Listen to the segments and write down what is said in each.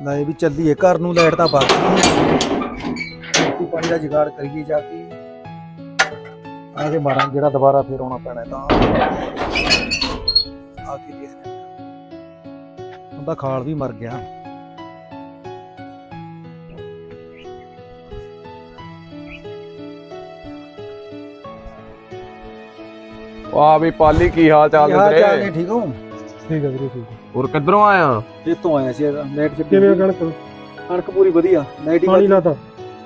ਲੈ ਵੀ ਚੱਲੀਏ ਘਰ ਨੂੰ ਲਾਈਟ ਤਾਂ ਬਾਕੀ ਰੋਟੀ ਪਾਣੀ ਦਾ ਜੁਗਾੜ ਕਰੀਏ ਜਾ ਕੇ। ਆ ਕੇ ਮਾਰਾਂ ਜਿਹੜਾ ਦੁਬਾਰਾ ਫੇਰ ਆਉਣਾ ਪੈਣਾ ਤਾਂ। ਆ ਕੇ ਦੇਖਦੇ ਉਹਦਾ ਖਾਲ ਵੀ ਮਰ ਗਿਆ। ਵਾਹ ਵੀ ਪਾਲੀ ਕੀ ਹਾਲ ਚਾਲ ਨੇ ਤੇਰੇ ਠੀਕ ਹੋ? ਠੀਕ ਹੈ ਵੀਰੇ ਠੀਕ ਹੈ। ਹੋਰ ਕਿੱਧਰੋਂ ਆਇਆ ਇੱਥੋਂ ਆਇਆ ਸੀ ਲਾਈਟ ਚ ਕਿਵੇਂ ਕਣਕ? ਕਣਕ ਪੂਰੀ ਵਧੀਆ ਹੀ ਪਾਣੀ ਲਾਤਾ?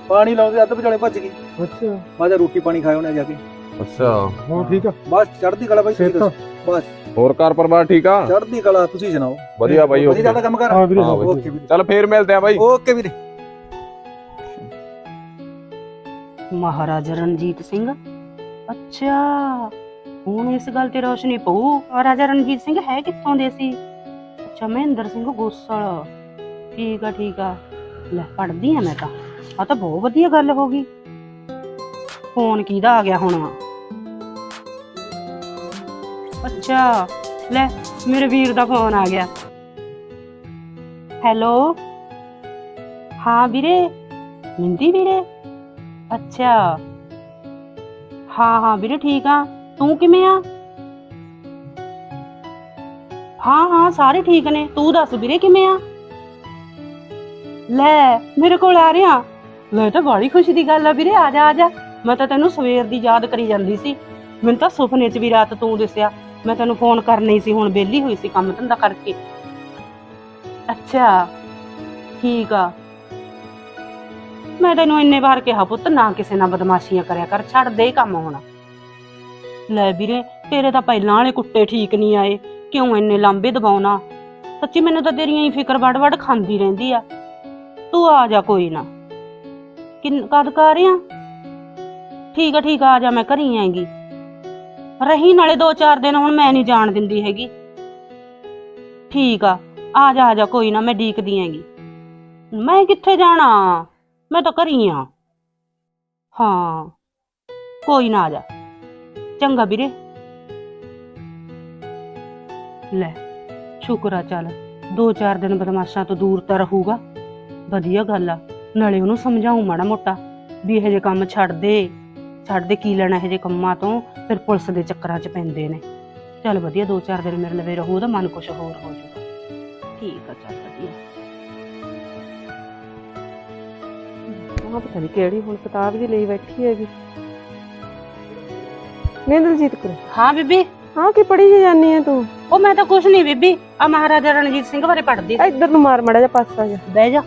ਪਾਣੀ ਲਾਉਂਦੇ ਅੱਧ ਵਿਚਾਲੇ ਭੱਜ ਗਈ। ਅੱਛਾ। ਬਾਜਾ ਰੋਟੀ ਪਾਣੀ ਖਾਏ ਉਹਨੇ ਜਾ ਕੇ। ਅੱਛਾ। ਹਾਂ ਠੀਕ ਆ? ਬਸ ਚੜ੍ਹਦੀ ਕਲਾ ਬਾਈ ਤੁਸੀਂ ਸਿਹਤਾਂ ਦੱਸੋ। ਬਸ। ਹੋਰ ਘਰ ਪਰਿਵਾਰ ਠੀਕ ਆ? ਚੜ੍ਹਦੀ ਕਲਾ ਤੁਸੀਂ ਸੁਣਾਓ? ਵਧੀਆ ਬਾਈ ਚੱਲਦਾ ਓਕੇ। ਕੰਮ ਕਰ ਹਾਂ ਵੀਰੇ ਹਾਂ ਹਾਂ ਬਾਈ। ਓਕੇ ਵੀਰੇ ਚੱਲ ਫੇਰ ਮਿਲਦੇ ਆ ਬਾਈ। ਓਕੇ ਵੀਰੇ। ਮਹਾਰਾਜਾ ਰਣਜੀਤ ਸਿੰਘ। ਅੱਛਾ। ਹੁਣ ਇਸ ਗੱਲ ਤੇ ਰੋਸ਼ਨੀ ਪਊ। ਰਾਜਾ ਰਣਜੀਤ ਸਿੰਘ ਹੈ ਕਿੱਥੋਂ ਦੇ ਸੀ? ਅੱਛਾ, ਮਹਿੰਦਰ ਸਿੰਘ ਗੋਸਲ। ਠੀਕ ਆ ਠੀਕ ਆ। ਲੈ ਪੜਦੀ ਆ ਮੈਂ ਤਾਂ। ਆ ਤਾਂ ਬਹੁਤ ਵਧੀਆ ਗੱਲ ਹੋ ਗਈ। ਫੋਨ ਕਿਹਦਾ ਆ ਗਿਆ ਹੁਣ? ਅੱਛਾ, ਲੈ, ਮੇਰੇ ਵੀਰ ਦਾ ਫੋਨ ਆ ਗਿਆ। ਹੈਲੋ? ਹਾਂ ਵੀਰੇ? ਮਿੰਦੀ ਵੀਰੇ? ਅੱਛਾ। ਹਾਂ ਹਾਂ ਵੀਰੇ, ਠੀਕ ਆ। ਤੂੰ ਕਿਵੇਂ ਆ? ਹਾਂ ਹਾਂ, ਸਾਰੇ ਠੀਕ ਨੇ। ਤੂੰ ਦੱਸ ਵੀਰੇ ਕਿਵੇਂ ਆ? ਲੈ, ਮੇਰੇ ਕੋਲ ਆ ਰਿਹਾ। ਲੈ, ਤਾਂ ਬੜੀ ਖੁਸ਼ੀ ਦੀ ਗੱਲ ਆ ਵੀਰੇ। ਆ ਜਾ ਆ ਜਾ। ਮੈਂ ਤਾਂ ਤੈਨੂੰ ਸਵੇਰ ਦੀ ਯਾਦ ਕਰੀ ਜਾਂਦੀ ਸੀ। ਮੈਨੂੰ ਤਾਂ ਸੁਪਨੇ 'ਚ ਵੀ ਰਾਤ ਤੂੰ ਦਿਸਿਆ। ਮੈਂ ਤੈਨੂੰ ਫੋਨ ਕਰਨੀ ਸੀ, ਹੁਣ ਵਿਹਲੀ ਹੋਈ ਸੀ ਕੰਮ ਧੰਦਾ ਕਰਕੇ। ਅੱਛਾ, ਠੀਕ ਆ। ਮੈਂ ਤੈਨੂੰ ਇੰਨੇ ਵਾਰ ਕਿਹਾ ਪੁੱਤ, ਨਾ ਕਿਸੇ ਨਾਲ ਬਦਮਾਸ਼ੀਆਂ ਕਰਿਆ ਕਰ। ਛੱਡ ਦੇ ਕੰਮ ਹੁਣ। ਲੈ ਵੀਰੇ, ਤੇਰੇ ਤਾਂ ਪਹਿਲਾਂ ਵਾਲੇ ਕੁੱਤੇ ਠੀਕ ਨਹੀਂ ਆਏ। ਕਿਉਂ ਇੰਨੇ ਲਾਂਬੇ ਦਬਾਉਣਾ? ਸੱਚੀ ਮੈਨੂੰ ਤਾਂ ਤੇਰੀਆਂ ਹੀ ਫਿਕਰ ਵੜ-ਵੜ ਖਾਂਦੀ ਰਹਿੰਦੀ ਆ। ਤੂੰ ਆ ਜਾ ਕੋਈ ਨਾ। ਕਿੰਨ, ਕਦ ਕਰ ਰਿਆ ਠੀਕ ਆ ਠੀਕ ਆ ਆ ਜਾ, ਮੈਂ ਘਰੀ ਆਂਗੀ ਰਹੀ ਨਾਲੇ ਦੋ ਚਾਰ ਦਿਨ, ਹੁਣ ਮੈਂ ਨਹੀਂ ਜਾਣ ਦਿੰਦੀ ਹੈਗੀ। ਠੀਕ ਆ ਆ ਜਾ ਆ ਜਾ, ਕੋਈ ਨਾ, ਮੈਂ ਡੀਕਦੀ ਆਂਗੀ ਮੈਂ ਕਿੱਥੇ ਜਾਣਾ? ਮੈਂ ਤਾਂ ਘਰੀ ਆ। ਹਾਂ, ਕੋਈ ਨਾ ਆ ਜਾ। ਚੰਗਾ ਵੀਰੇ। ਲੈ, ਸ਼ੁਕਰ ਆ ਚੱਲ, ਦੋ ਚਾਰ ਦਿਨ ਬਦਮਾਸ਼ਾਂ ਤੋਂ ਦੂਰ ਤਾਂ ਰਹੂਗਾ। ਵਧੀਆ ਗੱਲ ਆ, ਨਾਲੇ ਉਹਨੂੰ ਸਮਝਾਉ ਮਾੜਾ ਮੋਟਾ ਵੀ ਇਹ ਜਿਹੇ ਕੰਮ ਛੱਡ ਦੇ। ਛੱਡ ਦੇ ਕੀ ਲੈਣਾ ਇਹੋ ਜਿਹੇ ਕੰਮਾਂ ਤੋਂ, ਫਿਰ ਪੁਲਿਸ ਦੇ ਚੱਕਰਾਂ 'ਚ ਪੈਂਦੇ ਨੇ। ਚੱਲ ਵਧੀਆ, ਦੋ ਚਾਰ ਦਿਨ ਮੇਰੇ ਲਵੇ ਰਹੂ, ਉਹਦਾ ਮਨ ਕੁਛ ਹੋਰ ਹੋ ਜਾਊਗਾ। ਠੀਕ ਆ ਚੱਲ ਵਧੀਆ। ਆਹ ਪਤਾ ਨਹੀਂ ਕਿਹੜੀ ਹੁਣ ਕਿਤਾਬ ਜੀ ਲਈ ਬੈਠੀ ਹੈਗੀ। ਨਹੀਂ ਦਲਜੀਤ ਕਰ ਹਾਂ ਬੀਬੀ। ਹਾਂ ਕੀ ਪੜੀ ਜੀ ਜਾਨੀ ਹੈ ਤੂੰ? ਉਹ ਮੈਂ ਤਾਂ ਕੁਛ ਨਹੀਂ ਬੀਬੀ। ਆ ਮਹਾਰਾਜਾ ਰਣਜੀਤ ਸਿੰਘ ਬਾਰੇ ਪੜ੍ਹਦੀ ਸੀ। ਇੱਧਰ ਨੂੰ ਮਾਰ ਮੜਾ ਜਾ ਪਾਸਾ ਜਾ। ਬਹਿ ਜਾ।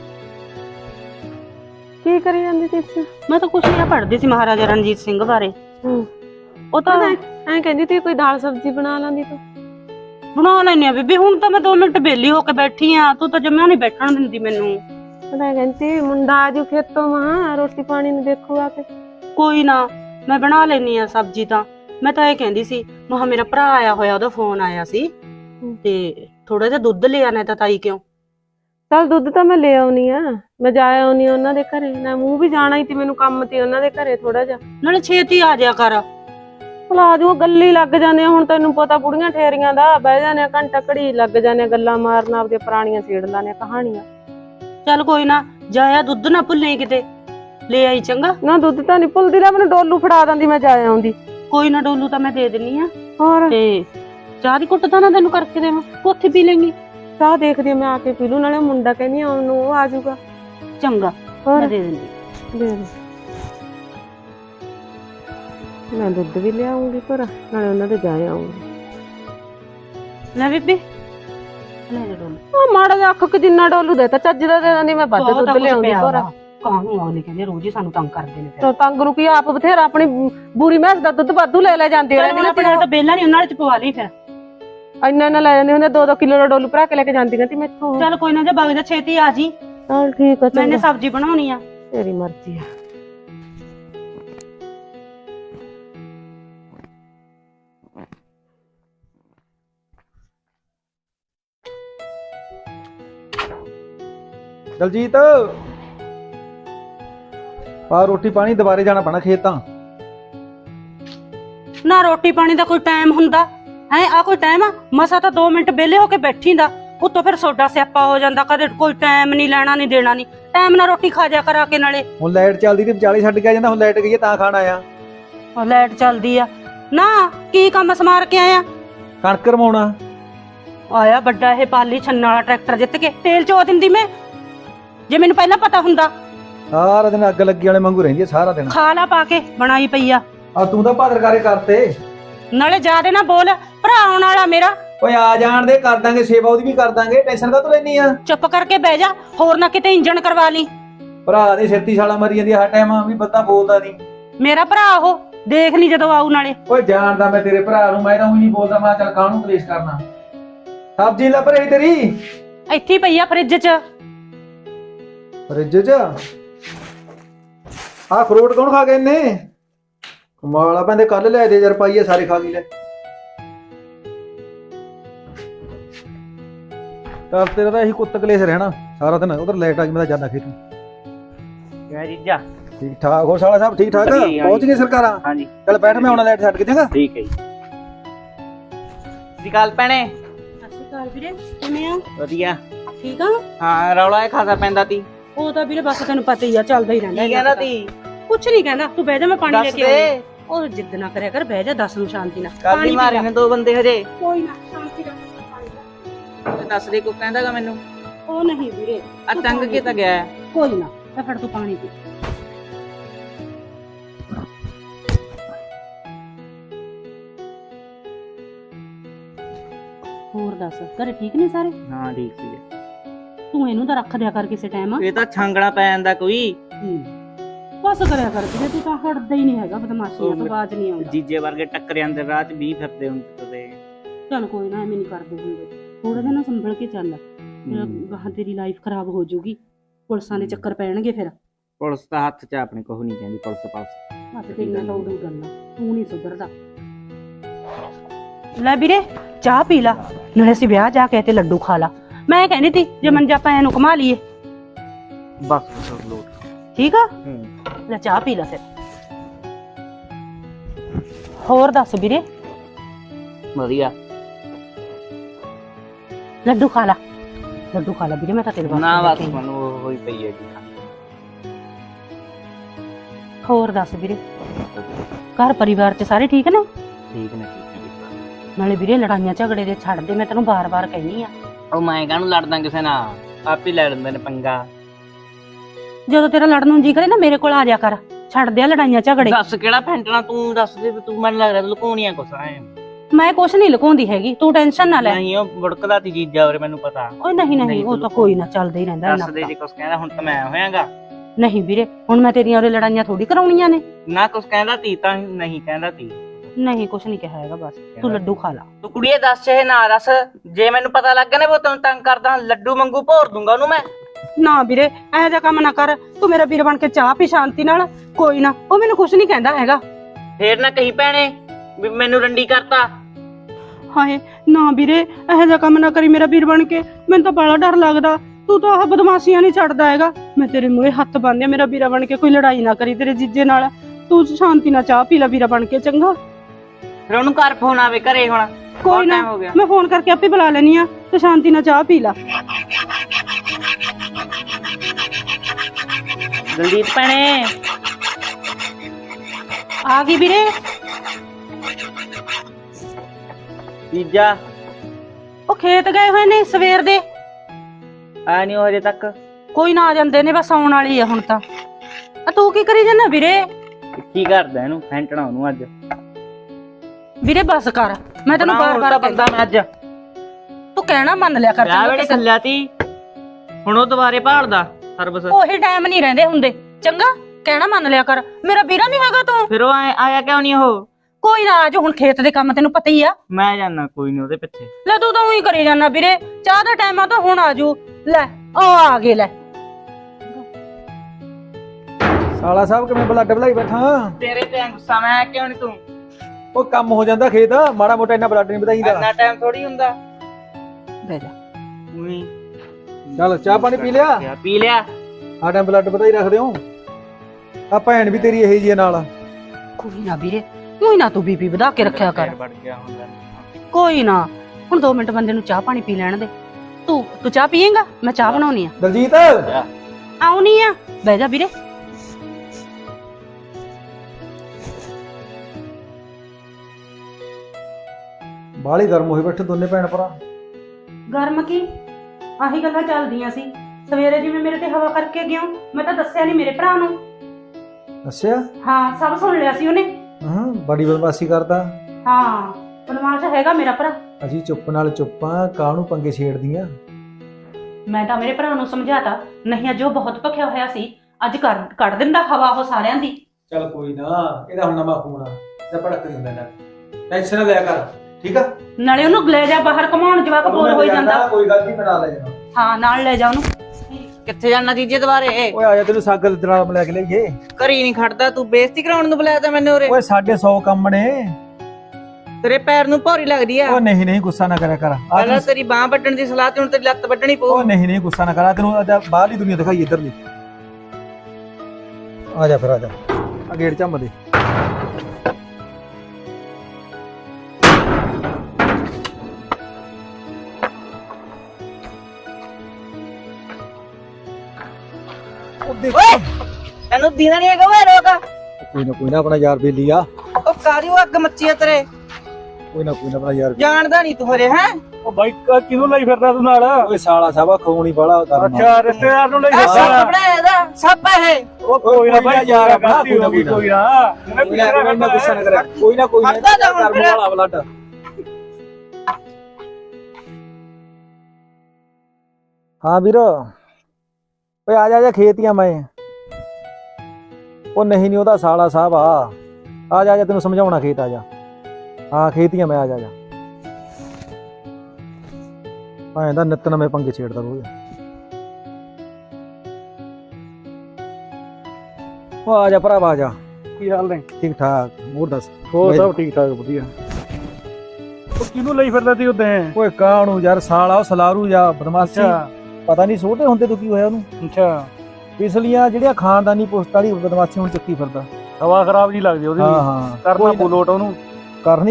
ਕੀ ਕਰੀ ਜਾਂਦੀ ਤੀ ਇੱਥੇ? ਮੈਂ ਤਾਂ ਕੁਛ ਨਹੀਂ ਪੜ੍ਹਦੀ ਸੀ ਮਹਾਰਾਜਾ ਰਣਜੀਤ ਸਿੰਘ ਬਾਰੇ। ਉਹ ਤਾਂ ਐਂ ਕਹਿੰਦੀ ਤੀ ਕੋਈ ਦਾਲ ਸਬਜ਼ੀ ਬਣਾ ਲੈਂਦੀ ਤੂੰ? ਬਣਾ ਲੈਨੇ ਆ ਬੀਬੀ। ਹੁਣ ਤਾਂ ਮੈਂ 2 ਮਿੰਟ ਬੇਲੀ ਹੋ ਕੇ ਬੈਠੀ ਆ। ਤੂੰ ਤਾਂ ਜੰਮਿਆ ਨਹੀਂ ਬੈਠਣ ਦਿੰਦੀ ਮੈਨੂੰ। ਪਤਾ ਕਹਿੰਦੀ ਮੁੰਡਾ ਆਜੂ ਖੇਤੋਂ ਮਾਂ ਰੋਟੀ ਪਾਣੀ ਨੂੰ ਦੇਖੂ ਆ ਕੇ। ਕੋਈ ਨਾ ਮੈਂ ਬਣਾ ਲੈਨੀ ਆ ਸਬਜ਼ੀ ਤਾਂ। ਮੈਂ ਤਾਂ ਇਹ ਕਹਿੰਦੀ ਸੀ ਮਹਾ ਮੇਰਾ ਭਰਾ ਆਇਆ ਹੋਇਆ ਉਹਦਾ ਫੋਨ ਆਇਆ ਸੀ। ਤੇ ਥੋੜਾ ਜਿਹਾ ਦੁੱਧ ਲਿਆ ਨਾ ਤਾਂ ਤਾਈ ਕਿਉਂ? ਚੱਲ ਦੁੱਧ ਤਾਂ ਮੈਂ ਲੈ ਆਉਣੀ ਆ ਮੈਂ ਜਾ ਆਉਣੀ ਉਹਨਾਂ ਦੇ ਘਰੇ ਨਾ ਮੂੰਹ ਵੀ ਜਾਣਾ ਹੀ ਤੀ ਮੈਨੂੰ ਕੰਮ ਤੇ ਉਹਨਾਂ ਦੇ ਘਰੇ ਥੋੜਾ ਜਿਹਾ। ਨਾਲੇ ਛੇਤੀ ਆ ਜਾਇਆ ਕਰ। ਭਲਾ ਜੋ ਗੱਲੀ ਲੱਗ ਜਾਂਦੇ ਆ, ਹੁਣ ਤੈਨੂੰ ਪਤਾ ਬੁੜੀਆਂ ਠੇਰੀਆਂ ਦਾ ਬਹਿ ਜਾਂਦੇ ਆ ਘੰਟਾ ਘੜੀ ਲੱਗ ਜਾਂਦੇ ਆ, ਗੱਲਾਂ ਮਾਰਨ ਆਪਦੀਆਂ ਪੁਰਾਣੀਆਂ ਛੇੜ ਲਾਨੇ ਕਹਾਣੀਆਂ। ਚੱਲ ਕੋਈ ਨਾ ਜਾਇਆ ਦੁੱਧ ਨਾ ਭੁੱਲੇ ਕਿਤੇ ਲੈ ਆਈ ਚੰਗਾ। ਨਾ ਦੁੱਧ ਤਾਂ ਨਹੀਂ ਭੁੱਲਦੀ ਨਾ ਮੈਨੂੰ ਡੋਲੂ ਫੜਾ ਦਿੰਦੀ ਮੈਂ ਜਾ ਆਉਂਦੀ। ਕੋਈ ਨਾ ਡੋਲੂ ਤਾਂ ਮੈਂ ਦੇ ਦਿੰਨੀ ਆ। ਹੋਰ? ਤੇ ਚਾਹ ਦੀ ਕੁੱਟ ਤਾਂ ਨਾ ਤੈਨੂੰ ਕਰਕੇ ਦੇਵਾਂ। ਉੱਥੇ ਪੀ ਲੇਂਗੀ। ਚਾਹ ਦੇਖਦੀ ਆ ਮੈਂ ਆ ਕੇ ਪੀ ਲੂ ਨਾਲੇ ਮੁੰਡਾ ਕਹਿੰਦੀ ਆ ਉਹਨੂੰ ਉਹ ਆ ਜਾਊਗਾ। ਚੰਗਾ ਹੋਰ? ਮੈਂ ਦੇ ਦਿੰਦੀ। ਦੇ ਦੇ। ਮੈਂ ਦੁੱਧ ਵੀ ਲਿਆਉਂਗੀ ਪਰ ਨਾਲੇ ਉਹਨਾਂ ਦੇ ਜਾ ਆਉਂਗੀ ਲੈ ਬੀਬੀ ਲੈ ਡੋਲੂ। ਆ ਮਾੜਾ ਜਿਹਾ ਅੱਖ ਕਿ ਜਿੰਨਾ ਡੋਲੂ ਦੇ ਤਾਂ ਚੱਜ ਦਾ ਦੇ ਦਿੰਦੀ ਮੈਂ ਵੱਧ ਦੁੱਧ ਲਿਆਉਂਦੀ ਪਰ। ਕਹਿੰਦੇ ਰੋਜ਼ ਹੀ ਸਾਨੂੰ ਤੰਗ ਕਰਦੇ ਨੇ ਫਿਰ। ਤੋ ਤੰਗ ਨੂੰ ਕੀ ਆਪ ਬਥੇਰਾ ਆਪਣੀ ਬੂਰੀ ਮੈਸ ਦਾ ਦੁੱਧ ਵਾਧੂ ਲੈ ਲੈ ਜਾਂਦੀ ਚੱਲ ਰਹਿੰਦੀ ਹੁਣ ਆਪਣੇ ਤਾਂ ਬੇਲਾ ਨਹੀਂ ਉਹਨਾਂ ਵਿੱਚ ਪਵਾ ਲਈ ਫਿਰ। ਇੰਨਾ ਇੰਨਾ ਲੈ ਜਾਂਦੇ ਹੁੰਦੇ 2-2 ਕਿਲੋ ਦਾ ਡੋਲੂ ਭਰਾ ਕੇ ਲੈ ਕੇ ਜਾਂਦੀਆਂ ਤੀ ਮੈਥੋਂ। ਚੱਲ ਕੋਈ ਨਾ ਜੇ ਬਗ ਜਾ ਛੇਤੀ ਆ ਜੀ। ਚਲ ਠੀਕ ਆ ਮੈਨੇ ਚੰਗਾ। ਸਬਜ਼ੀ ਬਣਾਉਣੀ ਆ। ਤੇਰੀ ਮਰਜ਼ੀ ਆ। ਦਲਜੀਤ। ਪਾ ਰੋਟੀ ਪਾਣੀ ਦੁਬਾਰੇ ਜਾਣਾ ਪੈਣਾ ਖੇਤ। ਤਾਂ ਨਾ ਰੋਟੀ ਪਾਣੀ ਦਾ ਕੋਈ ਟਾਈਮ ਹੁੰਦਾ। ਹੈ ਆ ਕੋਈ ਟਾਈਮ ਆ? ਮਸਾ ਤਾਂ 2 ਮਿੰਟ ਵਿਹਲੇ ਹੋ ਕੇ ਬੈਠੀ ਦਾ ਉੱਤੋਂ ਫਿਰ ਸੋਡਾ ਸਿਆਪਾ ਹੋ ਜਾਂਦਾ ਕਦੇ ਕੋਈ ਟਾਈਮ ਨਹੀਂ ਲੈਣਾ ਨਹੀਂ ਦੇਣਾ ਨਹੀਂ। ਟਾਈਮ ਨਾਲ ਰੋਟੀ ਖਾ ਜਾ ਕਰਾ ਕੇ ਨਾਲੇ। ਹੁਣ ਲਾਈਟ ਚੱਲਦੀ ਤੇ ਵਿਚਾਲੇ ਛੱਡ ਕੇ ਆ ਜਾਂਦਾ ਹੁਣ ਲਾਈਟ ਗਈ ਹੈ ਤਾਂ ਖਾਣ ਆਇਆ। ਉਹ ਲਾਈਟ ਚੱਲਦੀ ਆ। ਨਾ ਕੀ ਕੰਮ ਸਮਾਰ ਕੇ ਆਇਆ? ਕਣਕ ਰਮਾਉਣਾ। ਆਇਆ ਵੱਡਾ ਇਹ ਪਾਲੀ ਛੰਨ ਵਾਲਾ ਟਰੈਕਟਰ ਜਿੱਤ ਕੇ। ਤੇਲ ਚੋ ਦਿੰਦੀ ਮੈਂ। ਜੇ ਮੈਨੂੰ ਪਹਿਲਾਂ ਪਤਾ ਹੁੰਦਾ ਸਾਰਾ ਦਿਨ ਅੱਗ ਲੱਗੀ ਵਾਲੇ ਵਾਂਗੂ ਰਹਿੰਦੀ ਹੈ ਸਾਰਾ ਦਿਨ। ਖਾ ਲਾ ਪਾ ਕੇ ਬਣਾਈ ਪਈ ਆ। ਆ ਤੂੰ ਤਾਂ ਭਾਦਰਕਾਰੇ ਕਰਤੇ। ਨਾਲੇ ਜਿਆਦੇ ਨਾ ਬੋਲ ਭਰਾ ਆਉਣ ਵਾਲਾ ਮੇਰਾ। ਓਏ ਆ ਜਾਣ ਦੇ ਕਰ ਦਾਂਗੇ ਸੇਵਾ ਉਹਦੀ ਵੀ ਕਰ ਦਾਂਗੇ। ਟੈਨਸ਼ਨ ਕਾ ਲੈਣੀ ਆ? ਚੁੱਪ ਕਰਕੇ ਬਹਿ ਜਾ ਹੋਰ ਨਾ ਕਿਤੇ ਇੰਜਣ ਕਰਵਾ ਲਈ। ਭਰਾ ਦੇ ਸਿਰਤੀ ਛਾਲਾ ਮਰੀ ਜਾਂਦੀ ਹਰ ਟਾਈਮ ਵੀ ਬੰਦਾ ਬੋਲਦਾ ਨਹੀਂ ਮੇਰਾ ਭਰਾ ਉਹ ਦੇਖ ਲਈ ਜਦੋਂ ਆਊ ਨਾਲੇ। ਓਏ ਜਾਣਦਾ ਮੈਂ ਤੇਰੇ ਭਰਾ ਨੂੰ ਮੈਂ ਤਾਂ ਉਹੀ ਨਹੀਂ ਬੋਲਦਾ ਮੈਂ ਕਿਹਾ ਚੱਲ ਕਾਹਨੂੰ ਕਲੇਸ਼ ਕਰਨਾ। ਸਬਜ਼ੀ ਲੱਭ ਰਹੀ ਤੇਰੀ? ਇੱਥੇ ਹੀ ਪਈ ਆ ਫ੍ਰਿਜ 'ਚ। ਫਰਿੱਜ 'ਚ? ਆ ਫਰੂਟ ਕੌਣ ਖਾ ਗਏ ਨੇ ਕਮਾਲ ਆ ਪੈਂਦੇ ਕੱਲ ਲੈ ਦੇ ਯਾਰ ਪਾਈਏ ਸਾਰੇ ਖਾ ਗਈ ਲੈ। ਕੱਲ ਤੇਰਾ ਤਾਂ ਇਹੀ ਕੁੱਤ ਕਲੇਸ਼ ਰਹਿਣਾ ਸਾਰਾ ਦਿਨ ਉਧਰ ਲਾਈਟ ਆ ਗਈ ਮੈਂ ਤਾਂ ਜਾਂਦਾ ਖੇਤ ਨੂੰ। ਕਿਵੇਂ ਜੀਜਾ ਠੀਕ ਠਾਕ ਹੋਰ ਸਾਲਾ ਸਾਹਿਬ ਠੀਕ ਠਾਕ? ਵਧੀਆ ਜੀ, ਪਹੁੰਚ ਗਏ ਸਰਕਾਰਾਂ? ਹਾਂਜੀ। ਚੱਲ ਬੈਠ ਮੈਂ ਆਉਣਾ ਲਾਈਟ ਛੱਡ ਕੇ ਦੇਗਾ ਠੀਕ ਹੈ ਜੀ। ਗੱਲ ਭੈਣੇ। ਸਤਿ ਸ਼੍ਰੀ ਅਕਾਲ ਵੀਰੇ ਕਿਵੇਂ ਆ? ਵਧੀਆ। ਠੀਕ ਆ? ਹਾਂ ਰੌਲਾ ਇਹ ਖਾਸਾ ਪੈਂਦਾ ਤੀ। ਉਹ ਤਾਂ ਵੀਰੇ ਬਸ ਤੈਨੂੰ ਪਤਾ ਹੀ ਆ ਚੱਲਦਾ ਹੀ ਰਹਿੰਦਾ ਕੀ ਕਹਿੰਦਾ ਤੀ ਕੁਛ ਨਹੀਂ ਕਹਿੰਦਾ ਤੂੰ ਬਹਿ ਜਾ ਮੈਂ ਪਾਣੀ ਲੈ ਦੱਸ ਕੇ ਆਉਂਦੀ। ਦੇ। ਉਹ ਜਿੱਦ ਨਾ ਕਰਿਆ ਕਰ ਬਹਿ ਜਾ ਦੱਸ ਨੂੰ ਸ਼ਾਂਤੀ ਨਾਲ। ਕੱਲ ਪਾਣੀ ਹੀ ਪੀ ਮਾਰੇ ਲੈ। ਨੇ ਦੋ ਬੰਦੇ ਹਜੇ? ਕੋਈ ਨਾ ਸ਼ਾਂਤੀ ਨਾਲ ਪਾਣੀ ਲੈ। ਤੇ ਦੱਸ ਦੇ ਕੋ ਕਹਿੰਦਾਗਾ ਮੈਨੂੰ। ਉਹ ਨਹੀਂ ਵੀਰੇ ਆ ਤੰਗ ਕੀਤਾ ਗਿਆ? ਹੈ। ਕੋਈ ਨਾ ਲੈ ਫੜ ਤੂੰ ਪਾਣੀ ਪੀ। ਹੋਰ ਦੱਸ ਘਰੇ ਠੀਕ ਨੇ ਸਾਰੇ? ਹਾਂ ਠੀਕ ਸੀ ਤੂੰ ਇਹਨੂੰ ਤਾਂ ਰੱਖ ਦਿਆ ਕਰ ਕਿਸੇ ਟਾਈਮ ਇਹ ਤਾਂ ਛਾਂਗਣਾ ਪੈ ਜਾਂਦਾ ਕੋਈ। ਬਸ ਕਰਿਆ ਕਰ ਵੀਰੇ ਤੂੰ ਤਾਂ ਹਟਦਾ ਹੀ ਨਹੀਂ ਹੈਗਾ ਬਦਮਾਸ਼ੀਆਂ ਤੋਂ ਬਾਜ ਨਹੀਂ ਆਉਂਦਾ। ਜੀਜੇ ਵਰਗੇ ਟੱਕਰ ਜਾਂਦੇ ਰਾਹ 'ਚ 20 ਫਿਰਦੇ ਹੁੰਦੇ ਤੇ ਚੱਲ ਕੋਈ ਨਾ ਐਵੇਂ ਨਹੀਂ ਕਰਦੇ ਹੁੰਦੇ। ਥੋੜਾ ਜਿਹਾ ਨਾ ਸੰਭਲ ਕੇ ਚੱਲ। ਗਾਹਾਂ ਤੇਰੀ ਲਾਈਫ ਖਰਾਬ ਹੋ ਜਾਊਗੀ। ਪੁਲਿਸਾਂ ਦੇ ਚੱਕਰ ਪੈਣਗੇ ਫਿਰ। ਪੁਲਿਸ ਤਾਂ ਹੱਥ 'ਚ ਆਪਣੇ ਕੋਹ ਨਹੀਂ ਕਹਿੰਦੀ ਪੁਲਿਸ ਪਾਸ। ਤੇਰੀਆਂ ਤਾਂ ਉਦੋਂ ਗੱਲਾਂ ਤੂੰ ਨਹੀਂ ਸੁਧਰਦਾ। ਲੈ ਵੀਰੇ ਚਾਹ ਪੀ ਲਾ। ਨਾਲੇ ਅਸੀਂ ਵਿਆਹ ਜਾ ਕੇ ਤੇ ਲੱਡੂ ਖਾ ਲਾ। ਮੈਂ ਕਹਿੰਦੀ ਤੀ ਜੇ ਮਨ ਜਾ ਆਪਾਂ ਇਹਨੂੰ ਕਮਾ ਲਈਏ। ਬਸ ਬਸ ਲੋਟ। ਠੀਕ ਆ? ਹੂੰ। ਲੈ ਚਾਹ ਪੀ ਲਾ ਫਿਰ। ਹੋਰ ਦੱਸ ਵੀਰੇ? ਵਧੀਆ। ਲੱਡੂ ਖਾ ਲਾ। ਲੱਡੂ ਖਾ ਲਾ ਵੀਰੇ ਮੈਂ ਤਾਂ ਤੇਰੇ ਵਾਸਤੇ ਨਾ ਲੈ ਬਸ ਕੇ ਆਈ। ਮੈਨੂੰ ਉਹ ਹੋਈ ਪਈ ਹੈ ਜੀ। ਹੋਰ ਦੱਸ ਵੀਰੇ? ਘਰ ਪਰਿਵਾਰ ਚ ਸਾਰੇ ਠੀਕ ਨੇ? ਠੀਕ ਨੇ ਠੀਕ ਨੇ। ਨਾਲੇ ਵੀਰੇ ਲੜਾਈਆਂ ਝਗੜੇ ਦੇ ਛੱਡ ਦੇ ਮੈਂ ਤੈਨੂੰ ਬਾਰ-ਬਾਰ ਕਹਿਨੀ ਆ। ਉਹ ਮੈਂ ਕਾਹਨੂੰ ਲੜਦਾ ਕਿਸੇ ਨਾਲ? ਆਪੇ ਲੈ ਲੈਂਦੇ ਨੇ ਪੰਗਾ। ਜਦੋਂ ਤੇਰਾ ਲੜਨ ਨੂੰ ਜੀ ਕਰੇ ਨਾ ਮੇਰੇ ਕੋਲ ਆ ਜਾ ਕਰ। ਛੱਡ ਦੇ ਆ ਲੜਾਈਆਂ ਝਗੜੇ। ਦੱਸ ਕਿਹੜਾ ਫੈਂਟਣਾ ਤੂੰ ਦੱਸ ਦੇ ਵੀ ਤੂੰ ਮੈਨੂੰ ਲੱਗਦਾ ਤੂੰ ਲੁਕਾਉਣੀਆਂ ਕੁਛ ਐ। ਮੈਂ ਕੁਛ ਨਹੀਂ ਲੁਕਾਉਂਦੀ ਹੈਗੀ ਤੂੰ ਟੈਨਸ਼ਨ ਨਾ ਲੈ। ਨਹੀਂ ਉਹ ਬੁੜਕਦਾ ਤੀ ਜੀਜਾ ਔਰ ਮੈਨੂੰ ਪਤਾ। ਓਏ ਨਹੀਂ ਨਹੀਂ ਉਹ ਤੂੰ ਕੋਈ ਨਾ ਚੱਲਦਾ ਹੀ ਰਹਿੰਦਾ ਦੱਸ ਦੇ ਜੇ ਕੁਛ ਕਹਿੰਦਾ ਹੁਣ ਤਾਂ ਮੈਂ ਹੋਇਆਗਾ। ਨਹੀਂ ਵੀਰੇ ਹੁਣ ਮੈਂ ਤੇਰੀਆਂ ਉਹਦੇ ਲੜਾਈਆਂ ਥੋੜੀ ਕਰਾਉਣੀਆਂ ਨੇ। ਨਾ ਕੁਛ ਕਹਿੰਦਾ ਤੀ ਤਾਂ ਨਹੀਂ ਕਹਿੰਦਾ ਤੀ। ਨਹੀਂ ਕੁਛ ਨਹੀਂ ਕਿਹਾ ਹੈਗਾ ਬਸ। ਤੂੰ ਲੱਡੂ ਖਾ ਲਾ। ਤੂੰ ਕੁੜੀਏ ਦੱਸ ਚਾਹੇ ਨਾ ਦੱਸ। ਜੇ ਮੈਨੂੰ ਪਤਾ ਲੱਗ ਗਿਆ ਨਾ ਉਹ ਤੈਨੂੰ ਤੰਗ ਕਰਦਾ ਲੱਡੂ ਮੰਗੂ ਭੋਰ ਦੂੰਗਾ ਉਹਨੂੰ ਮੈਂ। ਨਾ ਵੀਰੇ ਇਹੋ ਜਿਹਾ ਕੰਮ ਨਾ ਕਰ। ਤੂੰ ਮੇਰਾ ਵੀਰ ਬਣ ਕੇ ਚਾਹ ਪੀ ਸ਼ਾਂਤੀ ਨਾਲ। ਕੋਈ ਨਾ ਉਹ ਮੈਨੂੰ ਕੁਛ ਨਹੀਂ ਕਹਿੰਦਾ ਹੈਗਾ। ਫੇਰ ਨਾ ਕਹੀ ਭੈਣੇ ਵੀ ਮੈਨੂੰ ਰੰਡੀ ਕਰਤਾ। ਹਾਏ ਨਾ ਵੀਰੇ ਇਹੋ ਜਿਹਾ ਕੰਮ ਨਾ ਕਰੀ ਮੇਰਾ ਵੀਰ ਬਣ ਕੇ। ਮੈਨੂੰ ਤਾਂ ਬੜਾ ਡਰ ਲੱਗਦਾ। ਤੂੰ ਤਾਂ ਆਹ ਬਦਮਾਸ਼ੀਆਂ ਨਹੀਂ ਛੱਡਦਾ ਹੈਗਾ। ਮੈਂ ਤੇਰੇ ਮੂਹਰੇ ਹੱਥ ਬੰਨ੍ਹਿਆ ਮੇਰਾ ਵੀਰਾ ਬਣ ਕੇ ਕੋਈ ਲੜਾਈ ਨਾ ਕਰੀ ਤੇਰੇ ਜੀਜੇ ਨਾਲ। ਤੂੰ ਸ਼ਾਂਤੀ ਨਾਲ ਚਾਹ ਪੀ ਲੈ ਵੀਰਾ ਬਣ ਕੇ ਚੰਗਾ? ਫਿਰ ਉਹਨੂੰ ਘਰ ਫੋਨ ਆਵੇ ਘਰੇ ਹੁਣ। ਕੋਈ ਨਾ ਹੋ ਗਿਆ। ਮੈਂ ਫੋਨ ਕਰਕੇ ਆਪੇ ਬੁਲਾ ਲੈਣੀ ਆ ਤੇ ਸ਼ਾਂਤੀ ਨਾਲ ਚਾਹ ਪੀ ਲੈ। ਦਲਜੀਤ ਭੈਣੇ। ਆ ਗਈ ਵੀਰੇ। ਜੀਜਾ ਉਹ ਖੇਤ ਗਏ ਹੋਏ ਨੇ ਸਵੇਰ ਦੇ। ਆ ਨਹੀਂ ਉਹ ਹਜੇ ਤੱਕ। ਕੋਈ ਨਾ ਆ ਜਾਂਦੇ ਨੇ ਬਸ ਆਉਣ ਵਾਲੀ ਆ ਹੁਣ ਤਾਂ। ਆ ਤੂੰ ਕੀ ਕਰੀ ਜਾਂਦਾ ਵੀਰੇ? ਕੀ ਕਰਦਾ ਇਹਨੂੰ ਫੈਂਟਣਾ ਉਹਨੂੰ ਅੱਜ। ਵੀਰੇ ਬਸ ਕਰ ਮੈਂ ਤੈਨੂੰ ਬਾਰ-ਬਾਰ ਬੰਦਾ ਮੈਂ ਅੱਜ। ਤੂੰ ਕਹਿਣਾ ਮੰਨ ਲਿਆ ਕਰ ਵਿਆਹ ਚੰਗਾ ਵੇਲੇ ਕੱਲਿਆ ਤੀ। ਹੁਣ ਉਹ ਦੁਬਾਰੇ ਭਾਲਦਾ ਸਰਬਸ ਉਹੀ ਟਾਈਮ ਨਹੀਂ ਰਹਿੰਦੇ ਹੁੰਦੇ। ਚੰਗਾ ਕਹਿਣਾ ਮੰਨ ਲਿਆ ਕਰ। ਮੇਰਾ ਵੀਰਾ ਨਹੀਂ ਹੈਗਾ ਤੂੰ। ਫਿਰ ਉਹ ਆਇਆ ਕਿਉਂ ਨਹੀਂ ਉਹ? ਕੋਈ ਨਾ ਅੱਜ ਹੁਣ ਖੇਤ ਦੇ ਕੰਮ ਤੈਨੂੰ ਪਤਾ ਹੀ ਆ। ਮੈਂ ਜਾਣਾ ਕੋਈ ਨਹੀਂ ਉਹਦੇ ਪਿੱਛੇ। ਲੈ ਤੂੰ ਤਾਂ ਉਹੀ ਕਰੀ ਜਾਂਦਾ ਵੀਰੇ। ਚਾਹ ਦਾ ਟਾਈਮ ਆ ਤਾਂ ਹੁਣ ਆਜੂ ਲੈ ਉਹ ਆ ਗਏ ਲੈ। ਸਾਲਾ ਸਾਹਿਬ ਕਿਵੇਂ ਬਲੱਡ ਬਲਾਈ ਬੈਠਾ? ਤੇਰੇ ਤੇ ਗੁੱਸਾ ਮੈਂ ਕਿਉਂ ਨਹੀਂ ਤੂੰ? ਉਹ ਕੰਮ ਹੋ ਜਾਂਦਾ ਖੇਤ ਮਾੜਾ ਮੋਟਾ ਇੰਨਾ ਬਲੱਡ ਨਹੀਂ ਵਧਾਈਦਾ। ਇੰਨਾ ਟਾਈਮ ਥੋੜੀ ਹੁੰਦਾ। ਬਹਿ ਜਾ। ਉਈ ਚੱਲ ਚਾਹ ਪਾਣੀ ਪੀ ਲਿਆ? ਕਿਆ ਪੀ ਲਿਆ। ਆ ਟਾਈਮ ਬਲੱਡ ਵਧਾਈ ਰੱਖਦੇ ਹੋ? ਆ ਭੈਣ ਵੀ ਤੇਰੀ ਇਹੀ ਜੀ ਆ ਨਾਲ। ਕੋਈ ਨਾ ਵੀਰੇ ਕੋਈ ਨਾ ਤੂੰ ਬੀਪੀ ਵਧਾ ਕੇ ਰੱਖਿਆ ਕਰ। ਵੜ ਗਿਆ ਹੁੰਦਾ ਕੋਈ ਨਾ ਹੁਣ 2 ਮਿੰਟ ਬੰਦੇ ਨੂੰ ਚਾਹ ਪਾਣੀ ਪੀ ਲੈਣ ਦੇ। ਤੂੰ ਤੂੰ ਚਾਹ ਪੀਏਂਗਾ? ਮੈਂ ਚਾਹ ਬਣਾਉਣੀ ਆ। ਦਲਜੀਤ? ਆਉਣੀ ਆ। ਬਹਿ ਜਾ ਵੀਰੇ। ਬਾਹਲੀ ਗਰਮ ਹੋਏ ਬੈਠੇ ਦੋਨੇ ਭੈਣ ਭਰਾ। ਗਰਮ ਕੀ? ਆਹੀ ਗੱਲਾਂ ਚੱਲਦੀਆਂ ਸੀ। ਸਵੇਰੇ ਜਿਵੇਂ ਮੇਰੇ ਤੇ ਹਵਾ ਕਰਕੇ ਗਿਓ ਮੈਂ ਤਾਂ ਦੱਸਿਆ ਨਹੀਂ ਮੇਰੇ ਭਰਾ ਨੂੰ। ਅੱਛਾ ਹਾਂ ਸਭ ਸੁਣ ਲਿਆ ਸੀ ਉਹਨੇ। ਹਾਂ ਬੜੀ ਬਦਮਾਸ਼ੀ ਕਰਦਾ। ਹਾਂ ਬਦਮਾਸ਼ ਹੈਗਾ ਮੇਰਾ ਭਰਾ। ਅਸੀਂ ਚੁੱਪ ਨਾਲ ਚੁੱਪਾਂ ਕਾਹਨੂੰ ਪੰਗੇ ਛੇੜਦੀਆਂ? ਮੈਂ ਤਾਂ ਮੇਰੇ ਭਰਾ ਨੂੰ ਸਮਝਾਤਾ ਨਹੀਂ ਅੱਜ ਉਹ ਬਹੁਤ ਭਖਿਆ ਹੋਇਆ ਸੀ। ਅੱਜ ਕਰ ਕੱਢ ਦਿੰਦਾ ਹਵਾ ਉਹ ਸਾਰਿਆਂ ਦੀ। ਚੱਲ ਕੋਈ ਨਾ ਇਹਦਾ ਹੁਣ ਨਵਾਂ ਫੋਨ ਆ ਤੇ ਭੜਕ ਨਹੀਂ ਹੁੰਦਾ ਨਾ ਟੈਨਸ਼ਨ ਨਾ ਲਿਆ ਕਰ। ਠੀਕ ਆ? ਨਾਲੇ ਉਹਨੂੰ ਲੈ ਜਾ ਬਾਹਰ ਘਮਾਉਣ ਜਵਾਕ ਬੋਲ ਹੋਈ ਜਾਂਦਾ। ਕੋਈ ਗੱਲ ਨਹੀਂ ਬਣਾ ਲੈ ਜਾਣਾ। ਹਾਂ ਨਾਲ ਲੈ ਜਾ ਉਹਨੂੰ। ਕਿੱਥੇ ਜਾਣਾ ਜੀਜੇ ਦੁਬਾਰੇ ਓਏ ਆ ਜਾ ਤੈਨੂੰ ਸਾਗਲ ਦਰਾਮ ਲੈ ਕੇ ਲਈਏ। ਘਰੀ ਨਹੀਂ ਖੜਦਾ ਤੂੰ ਬੇਇੱਜ਼ਤੀ ਕਰਾਉਣ ਨੂੰ ਬੁਲਾਇਆ ਤਾਂ ਮੈਨੂੰ ਉਰੇ। ਓਏ ਸਾਡੇ 100 ਕੰਮ ਨੇ। ਤੇਰੇ ਪੈਰ ਨੂੰ ਭੌਰੀ ਲੱਗਦੀ ਆ। ਓ ਨਹੀਂ ਨਹੀਂ ਗੁੱਸਾ ਨਾ ਕਰਿਆ ਕਰ। ਆ ਪਹਿਲਾਂ ਤੇਰੀ ਬਾਹ ਵੱਢਣ ਦੀ ਸਲਾਹ ਤੇ ਹੁਣ ਤੇਰੀ ਲੱਤ ਵੱਢਣੀ ਪਊ। ਓ ਨਹੀਂ ਨਹੀਂ ਗੁੱਸਾ ਨਾ ਕਰ। ਤੈਨੂੰ ਅੱਜ ਬਾਹਰਲੀ ਦੁਨੀਆ ਦਿਖਾਈ ਇੱਧਰਲੀ। ਆ ਜਾ ਫਿਰ ਆ ਜਾ। ਆ ਗੇਟ ਦੇ ਦੀਨਾ ਨਹੀਂ ਹੈਗਾ ਓਏ ਰੋਕ। ਕੋਈ ਨਾ ਕੋਈ ਨਾ ਆਪਣਾ ਯਾਰ ਬੇਲੀ ਆ। ਉਹ ਕਾਰੀ ਉਹ ਅੱਗ ਮੱਚੀ ਆ ਤੇਰੇ? ਕੋਈ ਨਾ ਕੋਈ ਨਾ ਆਪਣਾ ਯਾਰ ਜਾਣਦਾ ਨਹੀਂ ਤੂੰ ਹਰੇ ਹੈ? ਉਹ ਬਾਈਕ ਕਿਹਨੂੰ ਲਈ ਫਿਰਦਾ ਤੂੰ ਨਾਲ? ਓਏ ਸਾਲਾ ਸਾਬਾ ਖੋਣੀ ਵਾਲਾ ਅੱਛਾ ਰਿਸ਼ਤੇਦਾਰ ਨੂੰ ਲਈ ਇਹ ਫਿਰਦਾ। ਸੱਪ ਬਣਾਇਆ ਇਹਦਾ ਸੱਪ ਹੈ ਇਹ। ਉਹ ਕੋਈ ਨਾ ਬਾਈ ਯਾਰ ਗਲਤੀ ਹੋ ਗਈ ਕੋਈ ਨਾ। ਕੋਈ ਨਾ। ਕੋਈ ਨਾ ਗੁੱਸਾ ਨਾ ਕਰਿਆ। ਕੋਈ ਨਾ ਕੋਈ ਨਾ ਹਟਦਾ ਜਾ ਹੁਣ ਕਰਮ ਫਿਰ। ਵਾਲਾ ਬਲੱਡ। ਹਾਂ ਵੀਰ। ਓਏ ਆ ਜਾ ਆ ਜਾ ਖੇਤੀਆਂ ਮੈਂ। ਉਹ ਨਹੀਂ ਨਹੀਂ ਉਹਦਾ ਸਾਲਾ ਸਾਹਿਬ ਆ। ਆ ਜਾ ਜਾ ਤੈਨੂੰ ਸਮਝਾਉਣਾ ਖੇਤ ਆ ਜਾ। ਹਾਂ ਖੇਤੀਆਂ ਮੈਂ ਆ ਜਾ ਆ ਜਾ। ਭਾਂ ਦਾ ਨਿੱਤ ਨਵੇਂ ਪੰਗੇ ਛੇੜਦਾ ਰੋਜ਼। ਉਹ ਆ ਜਾ ਭਰਾਵਾ ਆ ਜਾ। ਕੀ ਹਾਲ ਨੇ? ਠੀਕ ਠਾਕ ਹੋਰ ਦੱਸ। ਹੋਰ ਸਭ ਠੀਕ ਠਾਕ ਵਧੀਆ। ਉਹ ਕਿਹਨੂੰ ਲਈ ਫਿਰਦਾ ਸੀ ਉਦੋਂ? ਓਏ ਕਾਹਨੂੰ ਯਾਰ ਸਾਲਾ ਉਹ ਸਲਾਰੂ ਜਾਂ ਬਦਮਾਸ਼ੀ। ਪਤਾ ਨਹੀਂ ਛੋਟੇ ਹੁੰਦੇ ਤੋਂ ਕੀ ਹੋਇਆ ਉਹਨੂੰ। ਅੱਛਾ। ਪਿਛਲੀਆਂ ਜਿਹੜੀਆਂ ਖਾਨਦਾਨੀ ਪੁਸਤ ਵਾਲੀ ਬਦਮਾਸ਼ੀ ਹੁਣ ਚੱਕੀ ਫਿਰਦਾ। ਹਵਾ ਖਰਾਬ ਜੀ ਲੱਗਦੀ ਉਹਦੀ ਹਾਂ ਵੀ। ਹਾਂ ਕਰਨਾ ਕੋਈ ਨਾ- ਬੁਲੋਟ ਉਹਨੂੰ।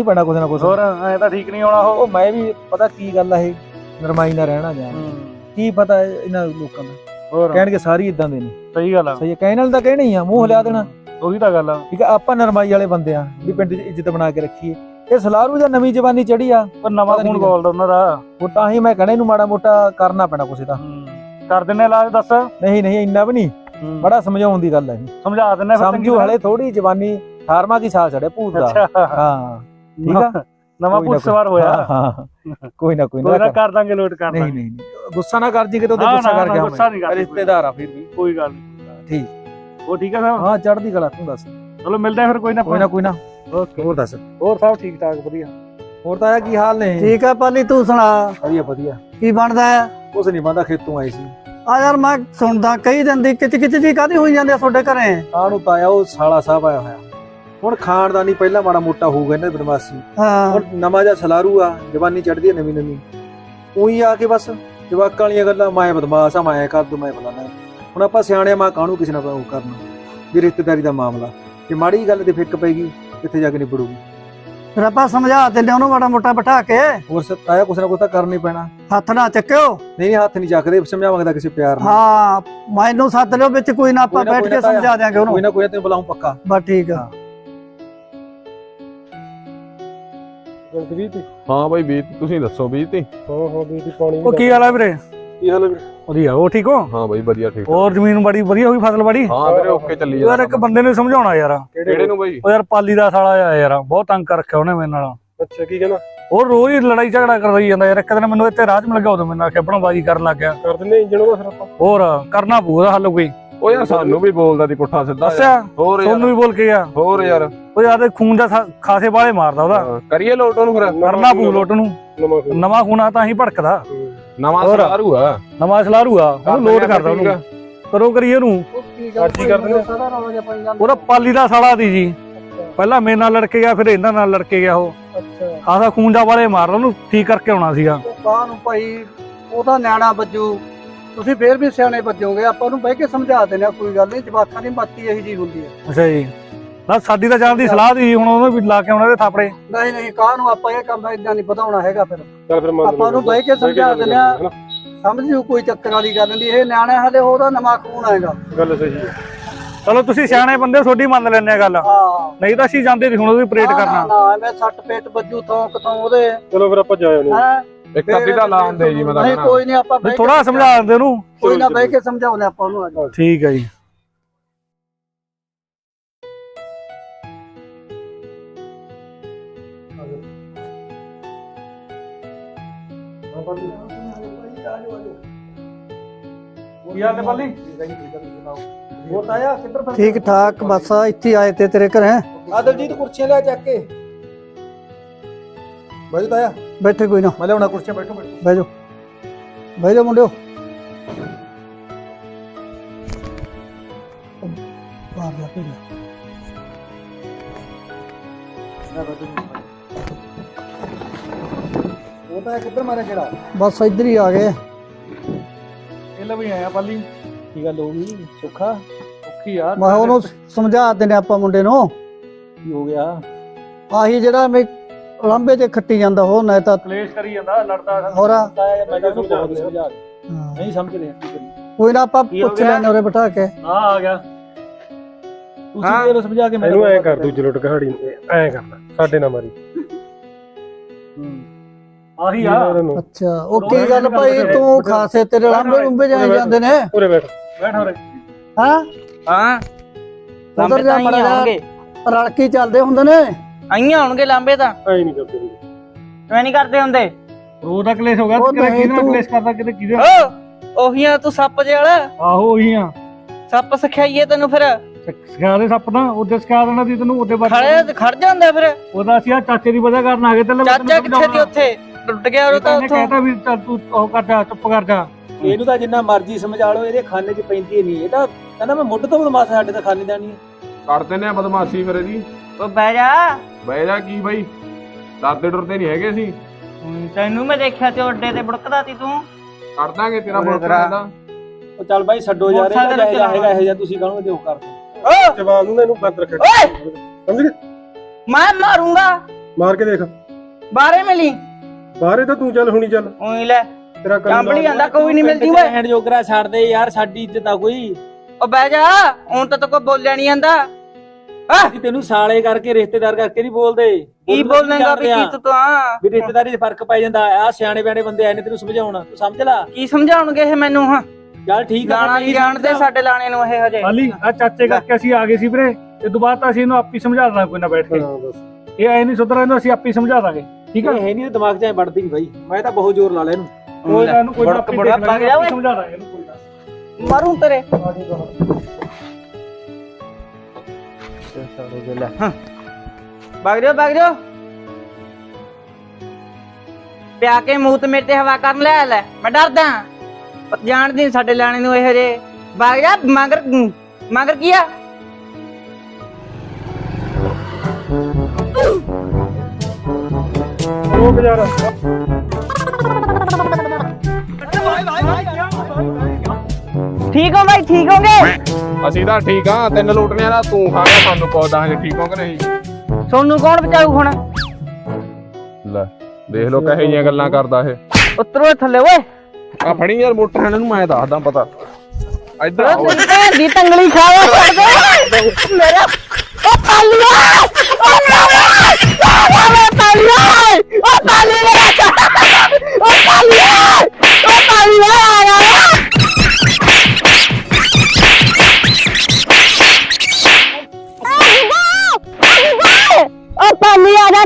ਪੈਣਾ ਕੁਛ ਨਾ ਕੁਛ। ਹੋਰ ਐ ਤਾਂ ਠੀਕ ਨਹੀਂ ਆਉਣਾ ਉਹ। ਉਹ ਮੈਂ ਵੀ ਪਤਾ ਕੀ ਗੱਲ ਆ ਇਹ ਨਰਮਾਈ ਨਾਲ ਰਹਿਣਾ ਜਾਂ। ਹੂੰ, ਕੀ ਪਤਾ ਇਹਨਾਂ ਲੋਕਾਂ ਦਾ। ਹੋਰ। ਕਹਿਣਗੇ ਸਾਰੀ ਇਦਾਂ ਦੇ ਨੇ। ਸਹੀ ਗੱਲ ਆ। ਸਹੀ ਹੈ ਕਹਿਣ ਨਾਲ ਤਾਂ ਕਹਿਣਾ ਆ ਮੂੰਹ ਹਿਲਾ ਦੇਣਾ। ਉਹੀ ਤਾਂ ਗੱਲ ਆ। ਠੀਕ ਆ ਆਪਾਂ ਨਰਮਾਈ ਵਾਲੇ ਬੰਦੇ ਆ ਵੀ ਪਿੰਡ 'ਚ ਇੱਜ਼ਤ ਬਣਾ ਕੇ ਰੱਖੀਏ। ਇਹ ਸਲਾਰੂ ਜਾਂ ਨਵੀਂ ਜਵਾਨੀ ਚੜੀ ਆ ਪਰ ਨਵਾਂ ਪਤਾ ਨੀ ਉਹਨਾਂ ਦਾ। ਉਹ ਤਾਂ ਹੀ ਮੈਂ ਕਹਣਾ ਇਹਨੂੰ ਮਾੜਾ ਮੋਟਾ ਕਰਨਾ ਪੈਣਾ ਕੁਛ ਦਾ ਹੂੰ, ਕਰ ਦਿੰਨੇ ਇਲਾਜ ਦੱਸ? ਨਹੀਂ ਨਹੀਂ ਇੰਨਾ ਵੀ ਨਹੀਂ। ਬੜਾ ਸਮਝਾਉਣ ਦੀ ਗੱਲ ਹੈ ਸਮਝਾ ਦਿੰਨੇ ਸਮਝੂ। ਹਲੇ ਥੋੜੀ ਜਵਾਨੀ 18ਵਾਂ ਕੀ ਸਾਲ ਚੜਿਆ ਭੂਤ ਦਾ। ਅੱਛਾ। ਹਾਂ ਠੀਕ ਆ? ਨਵਾਂ ਪੁੱਤ ਸਵਾਰ ਹੋਇਆ। ਹਾਂ। ਕੋਈ ਨਾ ਕੋਈ ਨਾ। ਕਰ ਦਾਂਗੇ ਲੋਟ ਕਰ ਨਹੀਂ ਦਾਂਗੇ। ਨਹੀਂ ਨਹੀਂ। ਗੁੱਸਾ ਨਾ ਕਰ ਜੀ ਕਿ ਤੂੰ ਨਾ, ਗੁੱਸਾ ਨਾ, ਕਰ ਨਾ, ਗਿਆ ਗੁੱਸਾ ਨਹੀਂ। ਰਿਸ਼ਤੇਦਾਰ ਆ ਫਿਰ ਵੀ। ਕੋਈ ਗੱਲ ਨਹੀਂ। ਠੀਕ। ਉਹ ਠੀਕ ਆ ਸਾਹਿਬ ਹਾਂ ਚੜਦੀ ਕਲਾ ਤੂੰ ਦੱਸ। ਚਲੋ ਮਿਲਦੇ ਆ ਫਿਰ ਕੋਈ ਨਾ ਕੋਈ ਨਾ ਕੋਈ ਨਾ। ਓਕੇ। ਹੋਰ ਦੱਸ। ਹੋਰ ਸਭ ਠੀਕ ਠਾਕ ਵਧੀਆ। ਹੋਰ ਤਾਂ ਆ ਕੀ ਹਾਲ ਨੇ? ਠੀਕ ਹੈ ਪਾਲੀ ਤੂੰ ਸੁਣਾ? ਵਧੀਆ ਵਧੀਆ। ਕੀ ਬਣਦਾ ਹੈ ਕੁਛ ਨਹੀਂ ਬੰਦਾ ਖੇਤੋਂ ਆਈ ਸੀ। ਆ ਯਾਰ ਮੈਂ ਸੁਣਦਾ ਕਈ ਦਿਨ ਦੀ ਕਿਚ ਕਿਚ ਜੀ ਕਾਦੀ ਹੋਈ ਜਾਂਦੀ ਆ ਤੁਹਾਡੇ ਘਰੇ? ਆਹ ਨੂੰ ਤਾਇਆ ਉਹ ਸਾਲਾ ਸਾਹਿਬ ਆਇਆ ਹੋਇਆ। ਹੁਣ ਖਾਨਦਾਨੀ ਪਹਿਲਾਂ ਮਾੜਾ ਮੋਟਾ ਹੋਊਗਾ ਇਹਨਾਂ ਦੀ ਬਦਮਾਸ਼ੀ। ਹਾਂ। ਹੁਣ ਨਵਾਂ ਜਿਹਾ ਸਲਾਰੂ ਆ ਜਵਾਨੀ ਚੜਦੀ ਹੈ ਨਵੀਂ ਨਵੀਂ। ਉਹੀ ਆ ਕੇ ਬਸ ਜਵਾਕਾਂ ਵਾਲੀਆਂ ਗੱਲਾਂ ਮੈਂ ਬਦਮਾਸ਼ ਆ ਮੈਂ ਕਰ ਦੂੰ ਮੈਂ ਫਲਾਣਾ। ਹੁਣ ਆਪਾਂ ਸਿਆਣੇ ਮਾਂ ਕਾਹਨੂੰ ਕਿਸੇ ਨਾਲ ਉਹ ਕਰਨਾ? ਵੀ ਰਿਸ਼ਤੇਦਾਰੀ ਦਾ ਮਾਮਲਾ। ਜੇ ਮਾੜੀ ਗੱਲ ਤੇ ਫਿੱਕ ਪੈਗੀ ਕਿੱਥੇ ਜਾ ਕੇ ਨਿਬੜੂਗੀ? ਫਿਰ ਆਪਾਂ ਸਮਝਾ ਦਿੰਦੇ ਉਹਨੂੰ ਮਾੜਾ ਮੋਟਾ ਬਿਠਾ ਕੇ। ਹੋਰ ਸ- ਤਾਇਆ ਕੁਛ ਨਾ ਕੁਛ ਤਾਂ ਕਰਨਾ ਪੈਣਾ। ਹੱਥ ਨਾ ਚੱਕਿਓ। ਨਹੀਂ ਨਹੀਂ ਹੱਥ ਨਹੀਂ ਚੱਕਦੇ ਸਮਝਾਵਾਂਗੇ ਤਾਂ ਕਿਸੇ ਪਿਆਰ ਨਾਲ। ਹਾਂ ਮੈਨੂੰ ਸੱਦ ਲਿਓ ਵਿੱਚ ਕੋਈ ਨਾ ਆਪਾਂ ਕੋਈ ਨਾ, ਬੈਠ ਕੋਈ ਕੇ ਨਾ ਤਾਇਆ। ਸਮਝਾ ਦਿਆਂਗੇ ਕੋਈ ਉਹਨੂੰ ਨਾ ਕੋਈ ਤੈਨੂੰ ਬੁਲਾਉਂ ਪੱਕਾ। ਬਸ ਠੀਕ ਆ। ਗਲਤੀ ਹਾਂ ਬਾਈ ਬੀਤ ਤੁਸੀਂ ਦੱਸੋ ਬੀਤ। ਹਾਂ ਹਾਂ ਬੀਬੀ ਪਾਣੀ ਉਹ ਕੀ ਹਾਲ ਆ ਵੀਰੇ? ਕੀ ਹਾਲ ਵੀਰੇ? ਵਧੀਆ ਉਹ ਠੀਕ ਹੋ? ਹਾਂ ਬਾਈ ਵਧੀਆ ਠੀਕ ਹੋਰ ਜ਼ਮੀਨ ਬੜੀ ਵਧੀਆ ਹੋਈ ਫਸਲ ਬੜੀ? ਹਾਂ ਵੀਰੇ ਓਕੇ ਚੱਲੀ ਯਾਰ ਇੱਕ ਬੰਦੇ ਨੂੰ ਸਮਝਾਉਣਾ ਯਾਰ। ਕਿਹੜੇ ਨੂੰ ਬਾਈ? ਉਹ ਯਾਰ ਪਾਲੀ ਦਾ ਸਾਲਾ ਆ ਯਾਰ ਬਹੁਤ ਤੰਗ ਕਰ ਰੱਖਿਆ ਉਹਨੇ ਮੇਰੇ ਨਾਲ। ਅੱਛਾ ਕੀ ਕਹਿਣਾ ਉਹ ਰੋਜ਼ ਹੀ ਲੜਾਈ ਝਗੜਾ ਕਰਦਾ ਹੀ ਜਾਂਦਾ ਯਾਰ ਇੱਕ ਦਿਨ ਮੈਨੂੰ ਇੱਥੇ ਰਾਹ 'ਚ ਮਿਲ ਗਿਆ ਉਦੋਂ ਮੈਨੂੰ ਆਖਿਆ ਬਣਵਾਜੀ ਕਰਨ ਲੱਗ ਗਿਆ। ਕਰ ਦਿੰਦੇ ਇੰਜਣ ਉਹਦਾ ਫਿਰ ਆਪਾਂ। ਹੋਰ ਕਰਨਾ ਉਹਦਾ ਹੱਲ ਕੋਈ। ਉਹ ਯਾਰ ਸਾਨੂੰ ਵੀ ਬੋਲਦਾ ਦੀ ਪੁੱਠਾ ਸਿੱਧਾ। ਦੱਸਿਆ? ਹੋਰ ਤੁਹਾਨੂੰ ਯਾਰ ਵੀ ਬੋਲ ਕੇ ਗਿਆ। ਹੋਰ ਯਾਰ। ਉਹ ਯਾਰ ਖੂਨ ਦਾ ਖਾਸੇ ਵਾਲੇ ਮਾਰਦਾ ਉਹਦਾ। ਹਾਂ, ਕਰੀਏ ਲੋਟ ਉਹਨੂੰ ਫਿਰ। ਕਰਨਾ ਪਊ ਲੋਟ ਨੂੰ। ਨਵਾਂ ਖੂਨਾ। ਤਾਂ ਹੀ ਭੜਕਦਾ। ਨਵਾਂ ਹੋਰ। ਸਲਾਰੂ ਆ ਨਵਾਂ ਸਲਾਰੂ ਆ ਉਹਨੂੰ ਲੋਡ ਕਰਦਾ ਉਹਨੂੰ। ਕਰੋ ਕਰੀਏ ਉਹਨੂੰ। ਅੱਜ ਹੀ। ਕਰ ਦਿੰਦੇ ਉਹਦਾ ਪਾਲੀ ਦਾ ਸਾਲਾ ਦੀ ਜੀ। ਪਹਿਲਾਂ ਮੇਰੇ ਨਾਲ ਲੜ ਕੇ ਗਿਆ ਫਿਰ ਇਹਨਾਂ ਨਾਲ ਲੜ ਕੇ ਗਿਆ ਉਹ। ਅੱਛਾ। ਖਾਸਾ ਖੂਨ ਦਾ ਵਾਲੇ ਮਾਰਦਾ ਉਹਨੂੰ ਠੀਕ ਕਰਕੇ ਆਉਣਾ ਸੀਗਾ। ਕਾਹ ਨੂੰ ਭਾਈ ਉਹਦਾ ਨਿਆਣਾ ਬੱਜੂ ਤੁਸੀਂ ਫੇਰ ਵੀ ਸਿਆਣੇ ਬੱਜੋਗੇ ਆਪਾਂ ਉਹਨੂੰ ਬਹਿ ਕੇ ਸਮਝਾ ਆ ਕੋਈ ਗੱਲ ਨਹੀਂ ਜਵਾਕਾਂ ਦੀ ਮੱਤੀ ਇਹੀ ਜੀ ਹੁੰਦੀ ਹੈ। ਅੱਛਾ ਜੀ। ਨਾ ਸਾਡੀ ਤਾਂ ਜਾਣ ਦੀ ਸਲਾਹ ਦੀ ਹੁਣ ਉਹਨੂੰ ਵੀ ਲਾ ਕੇ ਆਉਣਾ ਦੇ ਥਾਪੜੇ। ਨਹੀਂ ਨਹੀਂ ਕਾਹ ਨੂੰ ਆਪਾਂ ਇਹ ਕੰਮ ਇਦਾਂ ਨਹੀਂ ਵਧਾਉਣਾ ਹੈਗਾ ਫਿਰ। ਚੱਲ ਫਿਰ ਆਪਾਂ ਉਹਨੂੰ ਬਹਿ ਕੇ ਸਮਝਾ ਦਿੰਦੇ ਆ ਸਮਝ ਜੂ ਕੋਈ ਚੱਕਰ ਵਾਲੀ ਗੱਲ ਨਹੀਂ ਇਹ ਨਿਆਣਾ ਹਲੇ ਉਹਦਾ ਨਵਾਂ ਖੂਨ ਆਏਗਾ। ਗੱਲ ਸਹੀ ਹੈ। ਚਲੋ ਤੁਸੀਂ ਸਿਆਣੇ ਬੰਦੇ ਤੁਹਾਡੀ ਮੰਨ ਲੈਂਦੇ ਆ ਗੱਲ। ਨਹੀਂ ਤਾਂ ਅਸੀਂ ਜਾਂਦੇ ਸੀ ਹੁਣ ਉਹਦੀ ਪਰੇਡ ਨਾ, ਕਰਨਾ। ਨਾ ਐਵੇਂ ਸੱਟ ਪੇਟ ਵੱਜੂ ਤੋਂ ਕਿਤੋਂ ਉਹਦੇ। ਚਲੋ ਫਿਰ ਆਪਾਂ ਜਾਇਆ ਨਹੀਂ? ਇੱਕ ਅੱਧੀ ਦਾ ਲਾ ਹੁੰਦੇ ਜੀ ਮੈਂ ਤਾਂ ਨਹੀਂ। ਕੋਈ ਨਹੀਂ ਆਪਾਂ ਥੋੜਾ ਸਮਝਾ ਦਿੰਦੇ ਉਹਨੂੰ। ਕੋਈ ਨਾ ਬਹਿ ਕੇ ਸਮਝਾਉਂਦੇ ਆਪਾਂ ਉਹਨੂੰ ਅੱਜ। ਠੀਕ ਹੈ ਜੀ। ਬੱਲੀ? ਕਿੱਧਰ ਫਿਰ ਠੀਕ ਠਾਕ ਬਸ ਇੱਥੇ ਆਏ ਤੇ ਤੇਰੇ ਘਰੇ ਆ ਦਲਜੀਤ ਕੁਰਸੀਆਂ ਲੈ ਚੱਕ ਕੇ। ਬਾਜੂ ਤਾਇਆ। ਬੈਠੇ ਕੋਈ ਨਾ। ਮੈਂ ਲਿਆਉਣਾ ਕੁਰਸੀਆਂ ਬੈਠੋ ਬੈਠੋ। ਬਹਿ ਜਾਓ। ਬਹਿ ਜਾਓ ਮੁੰਡਿਓ। ਕਿੱਧਰ ਮਾਰਿਆ ਕਿਹੜਾ? ਬਸ ਇੱਧਰ ਹੀ ਆ ਗਏ। ਇਹ ਲੈ ਵੀ ਆਇਆ ਬੱਲੀ ਕੀ ਗੱਲ ਹੋ ਗਈ? ਸੁੱਖਾ? ਔਖੀ ਯਾਰ ਮੈਂ ਉਹਨੂੰ ਸਮਝਾ ਦਿੰਦੇ ਆਪਾਂ ਮੁੰਡੇ ਨੂੰ। ਕੀ ਹੋ ਗਿਆ? ਆਹੀ ਜਿਹੜਾ ਮੈਂ ਲਾਂਬੇ ਤੇ ਖੱਟੀ ਜਾਂਦਾ ਉਹ ਨਾ ਤਾਂ ਕਲੇਸ਼ ਕਰੀ ਜਾਂਦਾ ਲੜਦਾ ਹੋਰ ਆ। ਮੈਂ ਤਾਂ ਉਹਨੂੰ ਬਹੁਤ ਸਮਝਾ ਹਾਂ। ਨਹੀਂ ਸਮਝ ਰਿਹਾ ਕੋਈ ਨਾ ਆਪਾਂ ਹੋ ਪੁੱਛ? ਲੈਣੇ ਉਰੇ ਬਿਠਾ ਕੇ। ਆ ਆ ਗਿਆ। ਤੁਸੀਂ ਇਹਨੂੰ ਸਮਝਾ ਕੇ ਇਹਨੂੰ ਐ ਕਰ ਦੂਜੀ ਲੁੱਟ ਕਹਾੜੀ ਐ ਕਰਨਾ ਸਾਡੇ ਨਾਲ ਮਾਰੀ। ਆਹੀ ਆ। ਅੱਛਾ ਉਹ ਕੀ ਗੱਲ ਭਾਈ? ਤੂੰ ਖਾਸੇ ਤੇਰੇ ਲਾਂਬੇ ਲੰਬੇ ਜਾਏ ਜਾਂਦੇ ਨੇ। ਉਰੇ ਬੈਠ। ਬੈਠ ਹੋ ਰੇ ਹਾਂ? ਹਾਂ। ਉਧਰ ਲਾਂਬੇ ਜਾ ਤਾਂ ਮੜਾ ਜਾ ਰਲ ਕੇ ਹੀ ਚੱਲਦੇ ਹੁੰਦੇ ਨੇ? ਆਈਆਂ ਹੋਣਗੇ ਲਾਂਬੇ ਤਾਂ। ਐ ਨਹੀਂ ਕਰਦੇ ਹੁੰਦੇ। ਐਵੇਂ ਨਹੀਂ ਕਰਦੇ ਹੁੰਦੇ? ਰੋਜ਼ ਦਾ ਕਲੇਸ਼ ਹੋ ਗਿਆ। ਉਹ ਕਿਤੇ ਕਿਹਦੇ ਨਾਲ ਕਲੇਸ਼ ਕਰਦਾ? ਕਿਤੇ ਕਿਹਦੇ ਓ ਉਹੀਆਂ ਤੂੰ ਸੱਪ ਜਿਹੇ ਵਾਲਾ। ਆਹੋ ਉਹੀ ਸੱਪ ਸਿਖਾਈਏ ਤੈਨੂੰ ਫਿਰ। ਸਿਖਾ ਦੇ ਸੱਪ ਨਾ ਉਹਦੇ ਸਿਖਾ ਦੇਣਾ ਸੀ ਤੈਨੂੰ ਉਹਦੇ ਬਾਰੇ ਖੜੇ ਖੜ ਜਾਂਦਾ ਫਿਰ। ਉਹਦਾ ਸੀ ਆ ਚਾਚੇ ਦੀ ਵਜ੍ਹਾ ਕਰਨ ਆ ਗਏ ਤੇ ਚਾਚਾ ਕਿੱਥੇ ਦੀ ਉੱਥੇ? ਟੁੱਟ ਗਿਆ ਉਹ ਤਾਂ ਉੱਥੋਂ ਕਹਿੰਦਾ ਵੀ ਚੱਲ ਤੂੰ ਉਹ ਕਰ ਜਾ ਚੁੱਪ ਕਰ ਜਾ। ਇਹਨੂੰ ਤਾਂ ਜਿੰਨਾ ਮਰਜ਼ੀ ਸਮਝਾ ਲਓ ਇਹਦੇ ਖਾਨੇ 'ਚ ਪੈਂਦੀ ਨਹੀਂ। ਇਹ ਤਾਂ ਕਹਿੰਦਾ ਮੈਂ ਮੁੱਢ ਤੋਂ ਬਦਮਾਸ਼ ਸਾਡੇ ਤਾਂ ਖਾਨੇ ਦਾ ਨਹੀਂ ਕਰ ਦਿੰਦੇ ਆ ਬਦਮਾਸ਼ੀ ਫਿਰ ਇਹਦੀ। ਉਹ ਬਹਿ ਜਾ। ਬਹਿ ਜਾ ਕੀ ਬਾਈ? ਡਰਦੇ ਡਰਦੇ ਨਹੀਂ ਹੈਗੇ ਅਸੀਂ। ਹੂੰ, ਤੈਨੂੰ ਮੈਂ ਦੇਖਿਆ ਤੇ ਅੱਡੇ ਤੇ ਬੁੜਕਦਾ ਤੀ ਤੂੰ। ਕਰ ਦਾਂਗੇ ਤੇਰਾ। ਦਾ ਉਹ ਚੱਲ ਬਾਈ ਛੱਡੋ ਯਾਰ ਇਹ ਤਾਂ ਮੋਟਰਸਾਈਕਲ ਜਿਹੜਾ ਹੈਗਾ। ਇਹ ਜਿਹਾ ਤੁਸੀਂ ਕਾਹਨੂੰ ਦਿਓ। ਕਰ ਜਵਾਨ ਨੂੰ ਇਹਨੂੰ ਬੰਦ ਰੱਖਿਆ। ਓਏ! ਸਮਝ ਗਏ? ਮੈਂ ਮਾਰੂੰਗਾ। ਮਾਰ ਕੇ ਦੇਖ। ਬਾਹਰੇ ਮਿਲੀ। ਬਾਹਰੇ ਤਾਂ ਤੂੰ ਚੱਲ ਹੁਣੀ ਚੱਲ। ਉਹੀ ਲੈ ਤੇਰਾ ਕੰਮ ਚਾਂਬਲੀ ਜਾਂਦਾ ਕੋਈ ਨਹੀਂ ਮਿਲਦੀ ਓਏ। ਹੈਂਡ ਜੋਗਰਾ ਛੱਡ ਦੇ ਯਾਰ ਸਾਡੀ ਇੱਜ਼ਤ ਆ ਕੋਈ। ਉਹ ਬਹਿ ਜਾ ਹੁਣ ਤਾਂ ਤੂੰ ਕੋਈ ਬੋਲਿਆ ਨਹੀਂ ਜਾਂਦਾ। ਅਸੀਂ ਤੈਨੂੰ ਸਾਲੇ ਕਰਕੇ ਰਿਸ਼ਤੇਦਾਰ ਕਰਕੇ ਨਹੀਂ ਬੋਲਦੇ। ਕੀ ਬੋਲਣਾ ਬੋਲੇਗਾ ਵੀ ਕੀ। ਤੂੰ ਤਾਂ? ਵੀ ਰਿਸ਼ਤੇਦਾਰੀ 'ਚ ਫ਼ਰਕ ਪੈ ਜਾਂਦਾ। ਆ ਸਿਆਣੇ ਬਿਆਣੇ ਬੰਦੇ ਆਏ ਨੇ ਤੈਨੂੰ ਸਮਝਾਉਣਾ। ਤੂੰ ਸਮਝ ਲੈ। ਕੀ ਸਮਝਾਉਣਗੇ ਇਹ ਮੈਨੂੰ ਹਾਂ? ਚੱਲ ਠੀਕ ਆ ਗਾਣਾ ਨਹੀਂ ਜਾਣਦੇ ਸਾਡੇ ਲਾਣੇ ਨੂੰ ਇਹ ਹਜੇ? ਹਾਲੀ ਆ ਚਾਚੇ ਕਰਕੇ ਅਸੀਂ ਆ ਗਏ ਸੀ ਵੀਰੇ। ਤੇ ਦੁਬਾਰਾ ਤਾਂ ਅਸੀਂ ਇਹਨੂੰ ਆਪੀ ਸਮਝਾ ਦਾਂਗੇ ਕੋਈ ਨਾ ਬੈਠ ਕੇ। ਹਾਂ ਬਸ। ਇਹ ਐ ਨਹੀਂ ਸੁਧਰਾ ਇਹਨੂੰ ਅਸੀਂ ਆਪੀ ਸਮਝਾ ਦਾਂਗੇ। ਠੀਕ ਆ? ਹੈ ਨਹੀਂ ਦਿਮਾਗ 'ਚ ਐ ਵੜਦੀ ਨਹੀਂ ਬਾਈ। ਮੈਂ ਤਾਂ ਬਹੁਤ ਜ਼ੋਰ ਲਾ ਲਿਆ ਇਹਨੂੰ। ਕੋਈ ਨਾ ਇਹਨੂੰ ਕੋਈ ਨਾ ਆਪੀ। ਸਮਝਾ ਦਾਂਗੇ ਇਹਨੂੰ ਕੋਈ ਨਾ ਮਾਰੂੰ ਤੇਰੇ। ਭਾਗ ਜਾਓ ਭਾਗ ਜਾਓ। ਪਿਆ ਕੇ ਮੂੰਹ ਤੇ ਮੇਰੇ ਤੇ ਹਵਾ ਕਰਨ ਲੈ ਲੈ। ਮੈਂ ਡਰਦਾ ਪਰ ਜਾਣਦੀ ਨੀ ਸਾਡੇ ਲਾਣੇ ਨੂੰ ਇਹ ਜੇ ਭਾਗ ਜਾ ਮਗਰ ਮਗਰ ਕੀ ਆ? ਠੀਕ ਹੋ ਭਾਈ ਠੀਕ ਹੋਗੇ ਅਸੀਂ ਤਾਂ ਠੀਕ ਆ ਤਿੰਨ ਲੁੱਟਣਿਆ ਦਾ ਤੂੰ ਖਾ ਗਿਆ ਸਾਨੂੰ ਪੌਦਾ ਜੇ ਠੀਕ ਹੋ ਕਿ ਨਹੀਂ। ਸੋਨੂੰ ਕੌਣ ਬਚਾਊ ਹੁਣ? ਲੈ ਦੇਖ ਲੋ ਕਹੇ ਜੀਆਂ ਗੱਲਾਂ ਕਰਦਾ ਇਹ। ਉਤਰੋ ਇਹ ਥੱਲੇ ਓਏ। ਆ ਫੜੀ ਯਾਰ ਮੋਟਰ ਇਹਨਾਂ ਨੂੰ ਮੈਂ ਦੱਸਦਾ ਪਤਾ। ਇੱਧਰ ਆਓ। ਤੇਰੀ ਭੈਣ ਦੀ ਤੰਗਲੀ ਖਾਵਾ ਛੱਡ ਦੇ। ਮੇਰਾ ਉਹ ਤਾਲੀਆ ਉਹ ਤਾਲੀਆ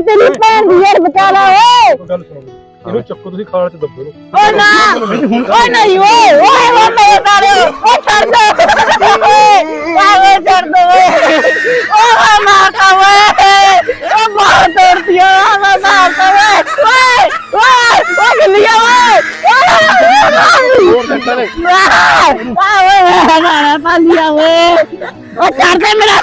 ਤੇਰੀ ਭੈਣ ਦੀ ਯਾਰ ਬਚਾ ਲੈ ਓਏ ਗੱਲ ਸੁਣੋ ਇਹਨੂੰ ਚੱਕੋ ਤੁਸੀਂ ਖਾਲ ਚ ਦੱਬੋ ਇਹਨੂੰ ਓ ਨਾ ਓ ਨਹੀਂ ਓਏ ਓਏ ਓ ਮੇਰੇ ਤਾਰੇ ਓ ਛੱਡ ਦੇ ਆਵੇ ਛੱਡ ਦੇ ਓਏ ਓ ਮਾਰਤਾ ਓਏ ਓ ਮਾਰ ਤੋੜ ਦਿਆ ਮੈਂ ਮਾਰਤਾ ਓਏ ਓਏ ਓਏ ਓ ਗਿੱਲੀਆ ਓਏ ਆਵੇ ਮਾਰਾ ਪਾਲਿਆ ਓਏ ਓ ਛੱਡ ਦੇ ਮੇਰਾ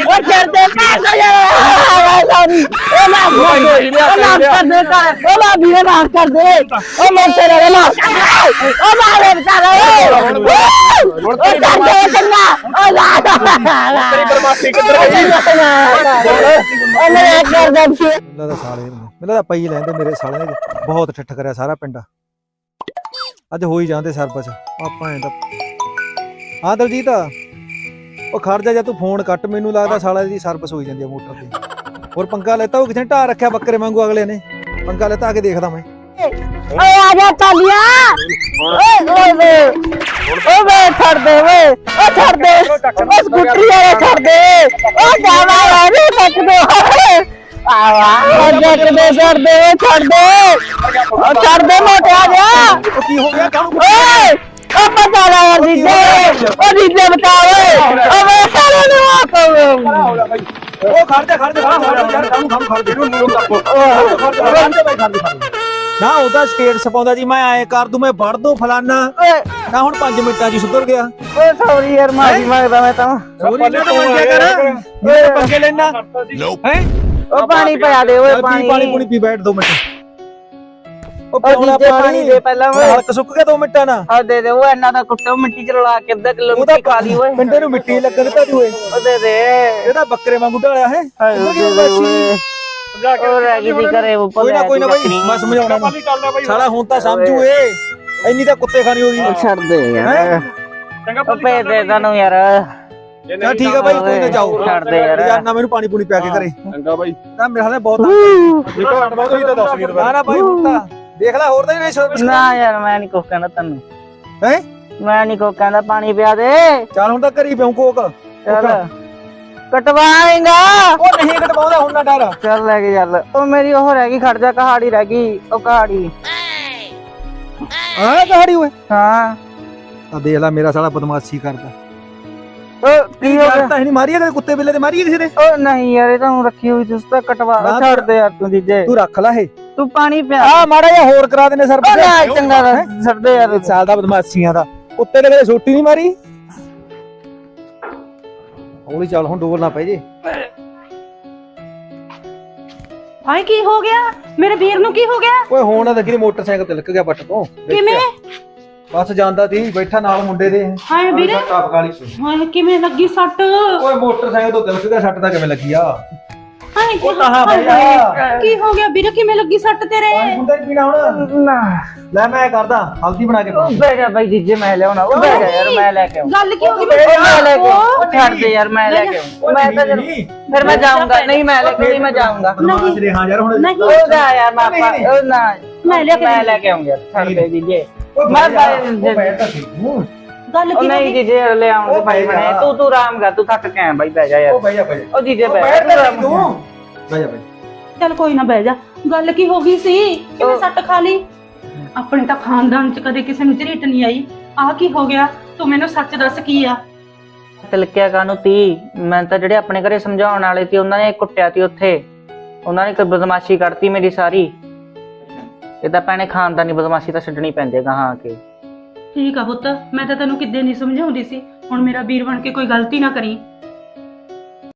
ਉਹ ਕਰਦੇ ਪਾਸ ਯਾਰ ਸੌਰੀ ਉਹ ਨਾ ਉਹ ਨਾ ਕਰ ਦੇ ਕਰ ਉਹ ਨਾ ਵੀਰੇ ਨਾ ਕਰ ਦੇ ਉਹ ਮੋਰ ਤੇ ਰਹੇ ਨਾ ਉਹ ਮਾਰੇ ਬਚਾਰਾ ਉਹ ਕਰਦੇ ਚੰਗਾ ਉਹ ਲਾ ਤੇਰੀ ਬਰਮਾਸ਼ੀ ਕਿੱਧਰ ਗਈ? ਉਹ ਮੇਰੇ ਕਰ ਦੇ ਅੱਲਾ ਦਾ ਸਾਲੇ ਮੈਨੂੰ ਤਾਂ ਪਈ ਲੈਂਦੇ ਮੇਰੇ ਸਾਲੇ ਨੇ ਬਹੁਤ ਠੱਠ ਕਰਿਆ ਸਾਰਾ ਪਿੰਡ। ਅੱਜ ਹੋ ਹੀ ਜਾਂਦੇ ਸਰਪੰਚ। ਆਪਾਂ ਐਂ ਤਾਂ ਹਾਂ ਦਲਜੀਤ, ਉਹ ਖੜ ਜਾ ਜਾ ਤੂੰ ਫੋਨ ਕੱਟ, ਮੈਨੂੰ ਲੱਗਦਾ ਸਾਲਾ ਦੀ ਸਰਵਿਸ ਹੋਈ ਜਾਂਦੀ ਆ ਮੋਟਰ ਤੇ। ਹੋਰ ਪੰਗਾ ਲੈਤਾ, ਉਹ ਕਿਸੇ ਨੇ ਰੱਖਿਆ ਬੱਕਰੇ ਵਾਂਗੂ ਅਗਲੇ ਨੇ। ਪੰਗਾ ਲੈਤਾ, ਆ ਕੇ ਦੇਖਦਾ ਮੈਂ। ਓਏ, ਆ ਜਾ ਤਾਲੀਆ। ਓਏ ਓਏ ਵੇ। ਓਏ ਵੇ, ਛੱਡ ਦੇ ਓਏ ਓ ਛੱਡ ਦੇ। ਓ ਸਕੂਟਰੀ ਵਾਲਾ ਛੱਡ ਦੇ। ਓ ਜਾਵਾ ਵਾਲੇ ਛੱਡ ਦੇ। ਆਵਾ ਛੱਡ ਦੇ ਛੱਡ ਦੇ ਛੱਡ ਦੇ ਓ ਛੱਡ ਦੇ ਮੋਟਿਆ ਜਾ ਉਹ ਕੀ ਹੋ ਗਿਆ ਕਾਹਨੂੰ ਓਏ ਓ ਪਤਾ ਲਾ ਯਾਰ ਦੀਦੇ ਓ ਦੀਦੇ ਬਤਾ ਓਏ। ਓ ਵੇ ਸਾਰੇ ਨੂੰ ਆ ਕੋ ਉਹ ਖੜ ਜਾ ਖੜ ਜਾ ਖੜ ਜਾ। ਯਾਰ ਕਾਹਨੂੰ ਕਾਹਨੂੰ ਖੜ ਜਾ। ਨਾ ਉਹਦਾ ਸਟੇਟਸ ਪਾਉਂਦਾ ਜੀ ਮੈਂ ਐ ਕਰ ਦੂੰ ਮੈਂ ਵੜ ਦੂੰ ਫਲਾਨਾ। ਨਾ ਹੁਣ 5 ਮਿੰਟਾਂ ਹੀ ਸੁਧਰ ਗਿਆ। ਓਏ ਸੌਰੀ ਯਾਰ ਮਾਫੀ ਮੰਗਦਾ ਮੈਂ ਤਾਂ। ਸੋਰੀ ਨਾ ਮੰਗਿਆ ਕਰ। ਮੇਰੇ ਪੰਗੇ ਲੈਣਾ ਹੈ? ਓ ਪਾਣੀ ਪਿਆ ਦੇ ਓਏ ਪਾਣੀ। ਪਾਣੀ ਪੂਣੀ ਪੀ ਬੈਠ ਦੋ ਮਿੰਟ। ਉਹ ਓ ਪਿਆਉਣਾ ਜੀਜੇ ਪਾਣੀ। ਦੇ ਪਹਿਲਾਂ ਓਏ। ਹਲਕ ਸੁੱਕ ਗਿਆ 2 ਮਿੰਟਾਂ ਨਾਲ। ਆ ਦੇ ਦੇ ਉਹ ਇਹਨਾਂ ਦਾ ਕੁੱਟੋ ਮਿੱਟੀ ਚ ਰਲਾ ਕੇ ਅੱਧਾ ਕਿਲੋ ਮਿੱਟੀ ਖਾ ਲਈ ਓਏ। ਪਿੰਡੇ ਨੂੰ ਮਿੱਟੀ ਲੱਗਣ ਤੂੰ ਓਏ ਉਹ ਦੇ ਦੇ। ਇਹਦਾ ਬੱਕਰੇ ਵਾਂਗੂ ਢਾਲਿਆ ਹੈ। ਹਾਏ ਉਹ ਦੇ ਦੇ ਉਹ ਰਹਿ ਗਈ ਸੀ ਘਰੇ ਉਹ ਕੋਈ ਨਾ ਕੋਈ ਨਾ ਬਾਈ ਮੈਂ ਸਮਝਾਉਣਾ ਇਹਨੂੰ। ਸਾਲਾ ਹੁਣ ਤਾਂ ਸਮਝੂ ਏ ਇੰਨੀ ਤਾਂ ਕੁੱਤੇ ਖਾਣੀ ਹੋ ਗਈ। ਛੱਡ ਦੇ ਯਾਰ। ਉਹ ਪੇ ਦੇ ਤੈਨੂੰ ਯਾਰ। ਚਲ ਠੀਕ ਆ ਬਾਈ ਕੋਈ ਨਾ ਜਾਓ। ਛੱਡ ਦੇ ਯਾਰ। ਯਾਰ ਨਾ ਮੈਨੂੰ ਪਾਣੀ ਪੂਣੀ ਪਿਆ ਕੇ ਘਰੇ। ਚੰਗਾ ਬਾਈ। ਨਾ ਮੇਰੇ ਹਾਲੇ ਬਹੁਤ ਦੇਖੋ ਹਟ ਬਾਈ ਤਾਂ ਦੱਸ ਵੀਰ ਨਾ ਨਾ ਬਾਈ ਹੁਣ ਤਾਂ ਦੇਖ ਲੈ ਹੋਰ ਤਾਂ ਨਹੀਂ ਸਰਵਿਸ ਨਾ ਯਾਰ ਮੈਂ ਨਹੀਂ ਕੁਛ ਕਹਿੰਦਾ ਤੈਨੂੰ। ਹੈ? ਮੈਂ ਨਹੀਂ ਕੁਛ ਕਹਿੰਦਾ ਪਾਣੀ ਪਿਆ ਦੇ। ਚੱਲ ਹੁਣ ਤਾਂ ਘਰੀ ਪਿਉਂ ਕੋਕ। ਚੱਲ। ਕਟਵਾਏਗਾ। ਉਹ ਨਹੀਂ ਕਟਵਾਉਂਦਾ ਹੁਣ ਨਾ ਡਰ। ਚੱਲ ਲੈ ਕੇ ਚੱਲ। ਉਹ ਮੇਰੀ ਉਹ ਰਹਿ ਗਈ ਖੜ ਜਾ ਕਹਾੜੀ ਰਹਿ ਗਈ। ਉਹ ਕਹਾੜੀ। ਆ ਕਹਾੜੀ ਓਏ? ਹਾਂ। ਆ ਦੇਖ ਲੈ ਮੇਰਾ ਸਾਲਾ ਬਦਮਾਸ਼ੀ ਕਰਦਾ। ਉਹ ਕੀ ਹੋ ਗਿਆ? ਤਾਂ ਨਹੀਂ ਮਾਰੀ ਕਦੇ ਕੁੱਤੇ ਬਿੱਲੇ ਤੇ ਮਾਰੀ ਆ ਕਿਸੇ ਨੇ ਉਹ ਨਹੀਂ ਯਾਰ ਇਹ ਤਾਂ ਹੁਣ ਰੱਖੀ ਹੋਈ ਤੁਸੀਂ ਤਾਂ ਕਟਵਾ ਨਾ ਛੱਡ ਦੇ ਯਾਰ ਤੂੰ ਜੀਜੇ। ਤੂੰ ਰੱਖ ਲੈ ਇਹ। ਤੂੰ ਪਾਣੀ ਪਿਆ। ਆ ਮਾੜਾ ਜਿਹਾ ਹੋਰ ਕਰਾ ਦੇਨੇ ਸਰ ਉਹ ਨਾ ਚੰਗਾ ਦਾ ਛੱਡ ਦੇ ਯਾਰ। ਸਾਲ ਦਾ ਬਦਮਾਸ਼ੀਆਂ ਦਾ। ਕੁੱਤੇ ਨੇ ਕਦੇ ਛੋਟੀ ਨਹੀਂ ਮਾਰੀ? ਹੌਲੀ ਚੱਲ ਹੁਣ ਡੋਲ ਨਾ ਪੈ ਜੇ। ਹਾਏ ਕੀ ਹੋ ਗਿਆ? ਮੇਰੇ ਵੀਰ ਨੂੰ ਕੀ ਹੋ ਗਿਆ? ਓਏ ਹੁਣ ਨਾ ਦੇਖੀ ਮੋਟਰਸਾਈਕਲ ਤੇ ਲੱਗ ਗਿਆ ਬੱਟ ਤੋਂ। ਕਿਵੇਂ? ਬਸ ਜਾਂਦਾ ਸੀ ਬੈਠਾ ਨਾਲ ਮੁੰਡੇ ਦੇ। ਹਾਏ ਵੀਰੇ। ਟਾਪ ਕਾਲੀ ਹਾਏ ਕਿਵੇਂ ਲੱਗੀ ਸੱਟ? ਓਏ ਮੋਟਰਸਾਈਕਲ ਤੋਂ ਤਿਲਕ ਗਿਆ ਸੱਟ ਤਾਂ ਕਿਵੇਂ ਲੱਗੀ ਆ? ਹਾਏ ਕੀ ਕਹਾਂ ਭਈਆ ਕੀ ਹੋ ਗਿਆ ਵੀਰੇ? ਕਿਵੇਂ ਲੱਗੀ ਸੱਟ ਤੇਰੇ? ਮੁੰਡੇ ਪੀਣਾ ਹੁਣ? ਨਾ। ਲੈ ਮੈਂ ਕਰਦਾ ਹਲਦੀ ਬਣਾ ਕੇ ਉਹ ਬਹਿ ਜਾ ਬਾਈ ਜੀਜੇ ਮੈਂ ਲਿਆਉਣਾ। ਉਹ ਬਹਿ ਜਾ ਯਾਰ ਮੈਂ ਲੈ ਕੇ ਆਉਂ ਗੱਲ ਕੀ ਹੋ ਗਈ? ਉਹ ਮੈਂ ਲੈ ਕੇ। ਉਹ ਛੱਡ ਦੇ ਯਾਰ ਮੈਂ ਲੈ ਕੇ ਆਊਂ। ਮੈਂ ਤਾਂ ਜਦ- ਫਿਰ ਮੈਂ ਜਾਊਂਗਾ। ਨਹੀਂ ਮੈਂ ਲੈ ਕੇ ਨਹੀਂ ਮੈਂ ਜਾਊਂਗਾ। ਬਦਮਾਸ਼ ਰਿਹਾ ਯਾਰ ਹੁਣ ਨਹੀਂ। ਉਹ ਜਾ ਯਾਰ ਮੈਂ ਨਹੀਂ, ਆਪਾਂ- ਉਹ ਨਾ। ਮੈਂ ਲੈ ਕੇ ਮੈਂ ਲੈ ਕੇ ਆਉਂਗਾ ਛੱਡ ਦੇ ਜੀਜੇ। ਮੈਂ ਬੈਠ ਤਾਂ- ਬੈਠ ਤਾਂ ਸਹੀ ਤੂੰ। ਗੱਲ ਉਹ ਕੀ ਹੋ ਨਹੀਂ ਗਈ ਜੀਜੇ ਲੈ ਆਉਣ ਦੇ ਉਹ ਭਾਈ ਬਹਿ ਬਣੇ। ਜਾ। ਤੂੰ ਤੂੰ ਆਰਾਮ ਕਰ ਤੂੰ ਥੱਕ ਕੇ ਆਇਆ ਬਾਈ ਬਹਿ ਜਾ ਉਹ ਯਾਰ ਬਹਿ ਜਾ ਬਹਿ ਜਾ। ਉਹ ਜੀਜੇ ਉਹ ਬਹਿ ਬੈਠ ਜਾ ਤਾਂ ਤੂੰ। ਸਹੀ ਤੂੰ ਬਹਿ ਜਾ ਬਹਿ ਜਾ। ਚੱਲ ਕੋਈ ਨਾ ਬਹਿ ਜਾ। ਗੱਲ ਕੀ ਹੋ ਗਈ ਸੀ? ਕਿਵੇਂ ਉਹ- ਸੱਟ ਖਾ ਲਈ? ਆਪਣੇ ਤਾਂ ਖਾਨਦਾਨ ਚ ਕਦੇ ਕਿਸੇ ਨੂੰ ਝਰੀਟ ਨਹੀਂ ਆਈ। ਆਹ ਕੀ ਹੋ ਗਿਆ? ਤੂੰ ਮੈਨੂੰ ਸੱਚ ਦੱਸ ਕੀ ਆ? ਤਿਲਕਿਆ ਕਾਨੂੰ ਤੀ? ਮੈਂ ਤਾਂ ਜਿਹੜੇ ਆਪਣੇ ਘਰੇ ਸਮਝਾਉਣ ਵਾਲੇ ਸੀ ਉਹਨਾਂ ਨੇ ਕੁੱਟਿਆ ਤੀ ਉੱਥੇ। ਉਹਨਾਂ ਨੇ ਕੋਈ ਬਦਮਾਸ਼ੀ ਕੱਢਤੀ ਮੇਰੀ ਸਾਰੀ। ਇਹ ਤਾਂ ਭੈਣੇ ਖਾਨਦਾਨੀ ਬਦਮਾਸ਼ੀ ਤਾਂ ਛੱਡਣੀ ਪੈਂਦੀ ਹੈ ਗਾਹਾਂ ਆ ਕੇ। ਠੀਕ ਆ ਪੁੱਤ, ਮੈਂ ਤਾਂ ਤੈਨੂੰ ਕਿੱਦੇ ਨਹੀਂ ਸਮਝਾਉਂਦੀ ਸੀ। ਹੁਣ ਮੇਰਾ ਵੀਰ ਬਣ ਕੇ ਕੋਈ ਗਲਤੀ ਨਾ ਕਰੀ।